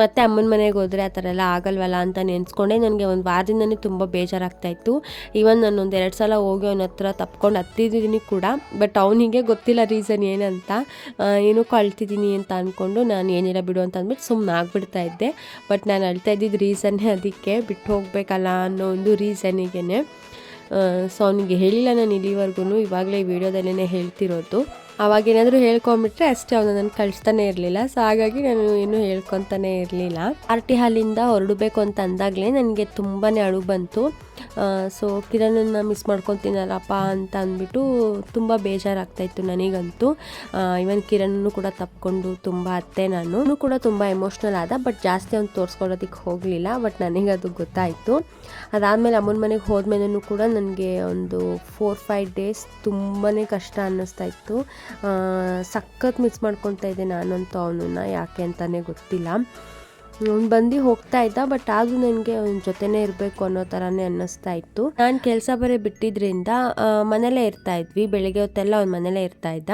S2: ಮತ್ತೆ ಅಮ್ಮನ ಮನೆಗೆ ಹೋದರೆ ಆ ಥರ ಎಲ್ಲ ಆಗಲ್ವಲ್ಲ ಅಂತ ನೆನೆಸ್ಕೊಂಡೆ. ನನಗೆ ಒಂದು ವಾರದಿಂದನೇ ತುಂಬ ಬೇಜಾರಾಗ್ತಾ ಇತ್ತು ಈವನ್ ನಾನು ಒಂದು ಎರಡು ಸಲ ಹೋಗಿ ಅವನ ಹತ್ರ ತಪ್ಕೊಂಡು ಹತ್ತಿದ್ದೀನಿ ಕೂಡ ಬಟ್ ಅವನಿಗೆ ಗೊತ್ತಿಲ್ಲ ರೀಸನ್ ಏನಂತ. ಆ, ಕಳ್ತಿದ್ದೀನಿ ಅಂತ ಅಂದ್ಕೊಂಡು ನಾನು ಏನಿಲ್ಲ ಬಿಡು ಅಂತ ಅಂದ್ಬಿಟ್ಟು ಸುಮ್ಮನೆ ಆಗ್ಬಿಡ್ತಾ ಇದ್ದೆ. ಬಟ್ ನಾನು ಅಳ್ತಾ ಇದ್ದಿದ್ದು ರೀಸನ್ನೇ ಅದಕ್ಕೆ ಬಿಟ್ಟು ಹೋಗ್ಬೇಕಲ್ಲ ಅನ್ನೋ ಒಂದು ರೀಸನಿಗೆ ಸೊ ಅವನಿಗೆ ಹೇಳಿಲ್ಲ ನಾನು ಇಲ್ಲಿವರೆಗೂ ಇವಾಗಲೇ ಈ ವಿಡಿಯೋದಲ್ಲೇ ಹೇಳ್ತಿರೋದು. ಅವಾಗ ಏನಾದರೂ ಹೇಳ್ಕೊಂಬಿಟ್ರೆ ಅಷ್ಟೇ ಅವನು ನನ್ನ ಕಳಿಸ್ತಾನೆ ಇರಲಿಲ್ಲ. ಸೊ ಹಾಗಾಗಿ ನಾನು ಏನು ಹೇಳ್ಕೊತಾನೆ ಇರಲಿಲ್ಲ. ಆರ್ಟಿ ಹಾಲಿಂದ ಹೊರಡಬೇಕು ಅಂತ ಅಂದಾಗಲೇ ನನಗೆ ತುಂಬಾ ಅಳು ಬಂತು. ಸೊ ಕಿರಣನ್ನ ಮಿಸ್ ಮಾಡ್ಕೊತೀನಲ್ಲಪ್ಪ ಅಂತ ಅಂದ್ಬಿಟ್ಟು ತುಂಬ ಬೇಜಾರಾಗ್ತಾಯಿತ್ತು ನನಗಂತೂ. ಇವನ್ ಕಿರಣನ್ನು ಕೂಡ ತಪ್ಕೊಂಡು ತುಂಬ ಅತ್ತೆ ನಾನು. ಕೂಡ ತುಂಬ ಎಮೋಷ್ನಲ್ ಆದ ಬಟ್ ಜಾಸ್ತಿ ಅವ್ನು ತೋರಿಸ್ಕೊಳ್ಳೋದಕ್ಕೆ ಹೋಗಲಿಲ್ಲ ಬಟ್ ನನಗೆ ಅದು ಗೊತ್ತಾಯಿತು. ಅದಾದಮೇಲೆ ಅಮ್ಮನ ಮನೆಗೆ ಹೋದ್ಮೇಲೂ ಕೂಡ ನನಗೆ ಒಂದು ಫೋರ್ ಫೈವ್ ಡೇಸ್ ತುಂಬಾ ಕಷ್ಟ ಅನ್ನಿಸ್ತಾ ಇತ್ತು ಸಖತ್ ಮಿಸ್ ಮಾಡ್ಕೊತಾ ಇದ್ದೆ ನಾನಂತೂ ಅವನನ್ನ ಯಾಕೆ ಅಂತಲೇ ಗೊತ್ತಿಲ್ಲ. ಅವ್ನು ಬಂದು ಹೋಗ್ತಾ ಇದ್ದ ಬಟ್ ಆದ್ರೂ ನನಗೆ ಅವ್ನ ಜೊತೆನೇ ಇರಬೇಕು ಅನ್ನೋ ಥರನೇ ಅನ್ನಿಸ್ತಾ ಇತ್ತು. ನಾನು ಕೆಲಸ ಬರೀ ಬಿಟ್ಟಿದ್ರಿಂದ ಮನೇಲೇ ಇರ್ತಾ ಇದ್ವಿ. ಬೆಳಿಗ್ಗೆ ಹೊತ್ತೆಲ್ಲ ಅವ್ನ ಮನೇಲೇ ಇರ್ತಾ ಇದ್ದ.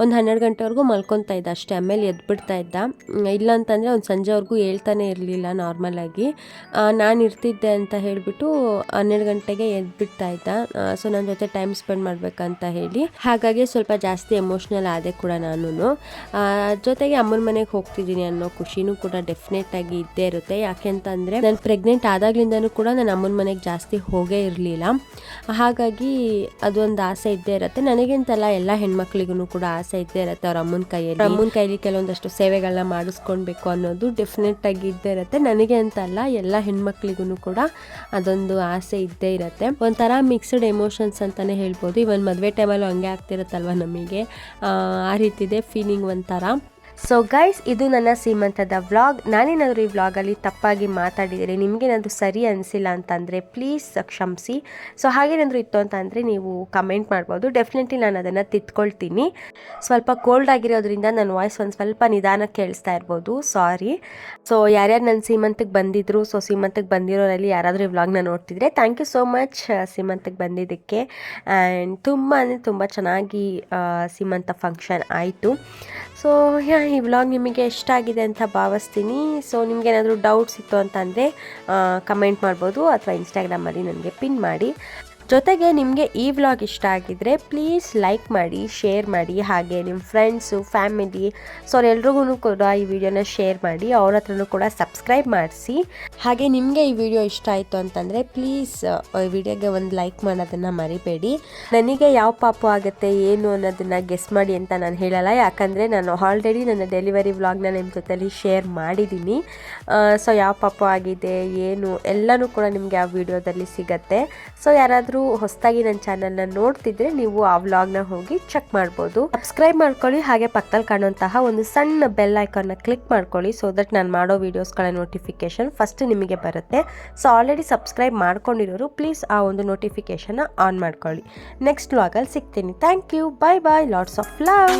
S2: ಒಂದು ಹನ್ನೆರಡು ಗಂಟೆವರೆಗೂ ಮಲ್ಕೊತಾ ಇದ್ದ, ಅಷ್ಟೇ. ಆಮೇಲೆ ಎದ್ಬಿಡ್ತಾ ಇದ್ದ. ಇಲ್ಲ ಅಂತಂದರೆ ಅವ್ನು ಸಂಜೆವರೆಗೂ ಹೇಳ್ತಾನೆ ಇರಲಿಲ್ಲ ನಾರ್ಮಲಾಗಿ ನಾನು ಇರ್ತಿದ್ದೆ ಅಂತ ಹೇಳಿಬಿಟ್ಟು ಹನ್ನೆರಡು ಗಂಟೆಗೆ ಎದ್ಬಿಡ್ತಾ ಇದ್ದ. ಸೊ ನನ್ನ ಜೊತೆ ಟೈಮ್ ಸ್ಪೆಂಡ್ ಮಾಡಬೇಕಂತ ಹೇಳಿ. ಹಾಗಾಗಿ ಸ್ವಲ್ಪ ಜಾಸ್ತಿ ಎಮೋಷ್ನಲ್ ಆದೆ ಕೂಡ ನಾನು ಜೊತೆಗೆ ಅಮ್ಮನ ಮನೆಗೆ ಹೋಗ್ತಿದ್ದೀನಿ ಅನ್ನೋ ಖುಷಿನೂ ಕೂಡ ಡೆಫಿನೆಟ್ ಆಗಿ ಇದ್ದೇ ಇರುತ್ತೆ. ಯಾಕೆಂತಂದರೆ ನಾನು ಪ್ರೆಗ್ನೆಂಟ್ ಆದಾಗ್ಲಿಂದನೂ ಕೂಡ ನಾನು ಅಮ್ಮನ ಮನೆಗೆ ಜಾಸ್ತಿ ಹೋಗೇ ಇರಲಿಲ್ಲ. ಹಾಗಾಗಿ ಅದೊಂದು ಆಸೆ ಇದ್ದೇ ಇರುತ್ತೆ. ನನಗಿಂತಲ್ಲ ಎಲ್ಲ ಹೆಣ್ಮಕ್ಳಿಗೂ ಕೂಡ ಆಸೆ ಇದ್ದೇ ಇರುತ್ತೆ ಅವ್ರ ಅಮ್ಮನ ಕೈಯಲ್ಲಿ. ಅಮ್ಮನ ಕೈಲಿ ಕೆಲವೊಂದಷ್ಟು ಸೇವೆಗಳನ್ನ ಮಾಡಿಸ್ಕೊಳ್ಬೇಕು ಅನ್ನೋದು ಡೆಫಿನೆಟ್ ಆಗಿ ಇದ್ದೇ ಇರುತ್ತೆ. ನನಗೆ ಅಂತಲ್ಲ ಎಲ್ಲ ಹೆಣ್ಮಕ್ಳಿಗೂ ಕೂಡ ಅದೊಂದು ಆಸೆ ಇದ್ದೇ ಇರುತ್ತೆ. ಒಂಥರ ಮಿಕ್ಸ್ಡ್ ಎಮೋಷನ್ಸ್ ಅಂತಾನೆ ಹೇಳ್ಬೋದು. ಇವನ್ ಮದುವೆ ಟೈಮಲ್ಲೂ ಹಂಗೆ ಆಗ್ತಿರತ್ತಲ್ವ ನಮಗೆ? ಆ, ಆ ರೀತಿದೆ ಫೀಲಿಂಗ್ ಒಂಥರ. ಸೊ ಗೈಸ್ ಇದು ನನ್ನ ಸೀಮಂತದ ವ್ಲಾಗ್ ನಾನೇನಾದರೂ ಈ ವ್ಲಾಗಲ್ಲಿ ತಪ್ಪಾಗಿ ಮಾತಾಡಿದರೆ ನಿಮಗೇನಾದರೂ ಸರಿ ಅನಿಸಿಲ್ಲ ಅಂತಂದರೆ ಪ್ಲೀಸ್ ಕ್ಷಮಿಸಿ. ಸೊ ಹಾಗೇನಾದರೂ ಇತ್ತು ಅಂತಂದರೆ ನೀವು ಕಮೆಂಟ್ ಮಾಡ್ಬೋದು. ಡೆಫಿನೆಟ್ಲಿ ನಾನು ಅದನ್ನು ತಿದ್ಕೊಳ್ತೀನಿ. ಸ್ವಲ್ಪ ಕೋಲ್ಡ್ ಆಗಿರೋದ್ರಿಂದ ನನ್ನ ವಾಯ್ಸ್ ಒಂದು ಸ್ವಲ್ಪ ನಿಧಾನಕ್ಕೆ ಕೇಳಿಸ್ತಾ ಇರ್ಬೋದು. ಸಾರಿ ಸೊ ಯಾರ್ಯಾರು ನನ್ನ ಸೀಮಂತಕ್ಕೆ ಬಂದಿದ್ರು ಸೊ ಸೀಮಂತಕ್ಕೆ ಬಂದಿರೋರಲ್ಲಿ ಯಾರಾದರೂ ಈ ವ್ಲಾಗ್ನ ನೋಡ್ತಿದ್ರೆ ಥ್ಯಾಂಕ್ ಯು ಸೋ ಮಚ್ ಸೀಮಂತಕ್ಕೆ ಬಂದಿದ್ದಕ್ಕೆ. ಆ್ಯಂಡ್ ತುಂಬ ಅಂದರೆ ತುಂಬ ಚೆನ್ನಾಗಿ ಸೀಮಂತ ಫಂಕ್ಷನ್ ಆಯಿತು. ಸೊ ಈ ವ್ಲಾಗ್ ನಿಮಗೆ ಇಷ್ಟ ಆಗಿದೆ ಅಂತ ಭಾವಿಸ್ತೀನಿ. ಸೊ ನಿಮ್ಗೇನಾದರೂ ಡೌಟ್ಸ್ ಇತ್ತು ಅಂತಂದರೆ ಕಮೆಂಟ್ ಮಾಡ್ಬೋದು ಅಥವಾ ಇನ್ಸ್ಟಾಗ್ರಾಮಲ್ಲಿ ನನಗೆ ಪಿನ್ ಮಾಡಿ. ಜೊತೆಗೆ ನಿಮಗೆ ಈ ವ್ಲಾಗ್ ಇಷ್ಟ ಆಗಿದ್ರೆ ಪ್ಲೀಸ್ ಲೈಕ್ ಮಾಡಿ ಶೇರ್ ಮಾಡಿ, ಹಾಗೆ ನಿಮ್ಮ ಫ್ರೆಂಡ್ಸು ಫ್ಯಾಮಿಲಿ ಸೊ ಎಲ್ರಿಗೂ ಕೂಡ ಈ ವಿಡಿಯೋನ ಶೇರ್ ಮಾಡಿ, ಅವ್ರ ಹತ್ರನೂ ಕೂಡ ಸಬ್ಸ್ಕ್ರೈಬ್ ಮಾಡಿಸಿ. ಹಾಗೆ ನಿಮಗೆ ಈ ವಿಡಿಯೋ ಇಷ್ಟ ಆಯಿತು ಅಂತಂದರೆ ಪ್ಲೀಸ್ ಈ ವಿಡಿಯೋಗೆ ಒಂದು ಲೈಕ್ ಮಾಡೋದನ್ನು ಮರಿಬೇಡಿ. ನನಗೆ ಯಾವ ಪಾಪ ಆಗುತ್ತೆ, ಏನು ಅನ್ನೋದನ್ನು ಗೆಸ್ ಮಾಡಿ ಅಂತ ನಾನು ಹೇಳಲ್ಲ, ಯಾಕಂದರೆ ನಾನು ಆಲ್ರೆಡಿ ನನ್ನ ಡೆಲಿವರಿ ವ್ಲಾಗ್ನ ನಿಮ್ಮ ಜೊತೆಯಲ್ಲಿ ಶೇರ್ ಮಾಡಿದ್ದೀನಿ ಸೊ ಯಾವ ಪಾಪ ಆಗಿದೆ, ಏನು, ಎಲ್ಲನೂ ಕೂಡ ನಿಮಗೆ ಆ ವಿಡಿಯೋದಲ್ಲಿ ಸಿಗತ್ತೆ. ಸೊ ಯಾರಾದರೂ ಹೊಸದಾಗಿ ನನ್ನ ಚಾನಲ್ನ ನೋಡ್ತಿದ್ರೆ ನೀವು ಆ ವ್ಲಾಗ್ನ ಹೋಗಿ ಚೆಕ್ ಮಾಡ್ಬೋದು. ಸಬ್ಸ್ಕ್ರೈಬ್ ಮಾಡ್ಕೊಳ್ಳಿ, ಹಾಗೆ ಪಕ್ಕದಲ್ಲಿ ಕಾಣುವಂತಹ ಒಂದು ಸಣ್ಣ ಬೆಲ್ ಐಕಾನ್ನ ಕ್ಲಿಕ್ ಮಾಡ್ಕೊಳ್ಳಿ ಸೊ ದಟ್ ನಾನು ಮಾಡೋ ವೀಡಿಯೋಸ್ಗಳ ನೋಟಿಫಿಕೇಶನ್ ಫಸ್ಟ್ ನಿಮಗೆ ಬರುತ್ತೆ. ಸೊ ಆಲ್ರೆಡಿ ಸಬ್ಸ್ಕ್ರೈಬ್ ಮಾಡ್ಕೊಂಡಿರೋರು ಪ್ಲೀಸ್ ಆ ಒಂದು ನೋಟಿಫಿಕೇಶನ್ನ ಆನ್ ಮಾಡ್ಕೊಳ್ಳಿ. ನೆಕ್ಸ್ಟ್ ವ್ಲಾಗಲ್ಲಿ ಸಿಗ್ತೀನಿ. Thank you bye bye lots of love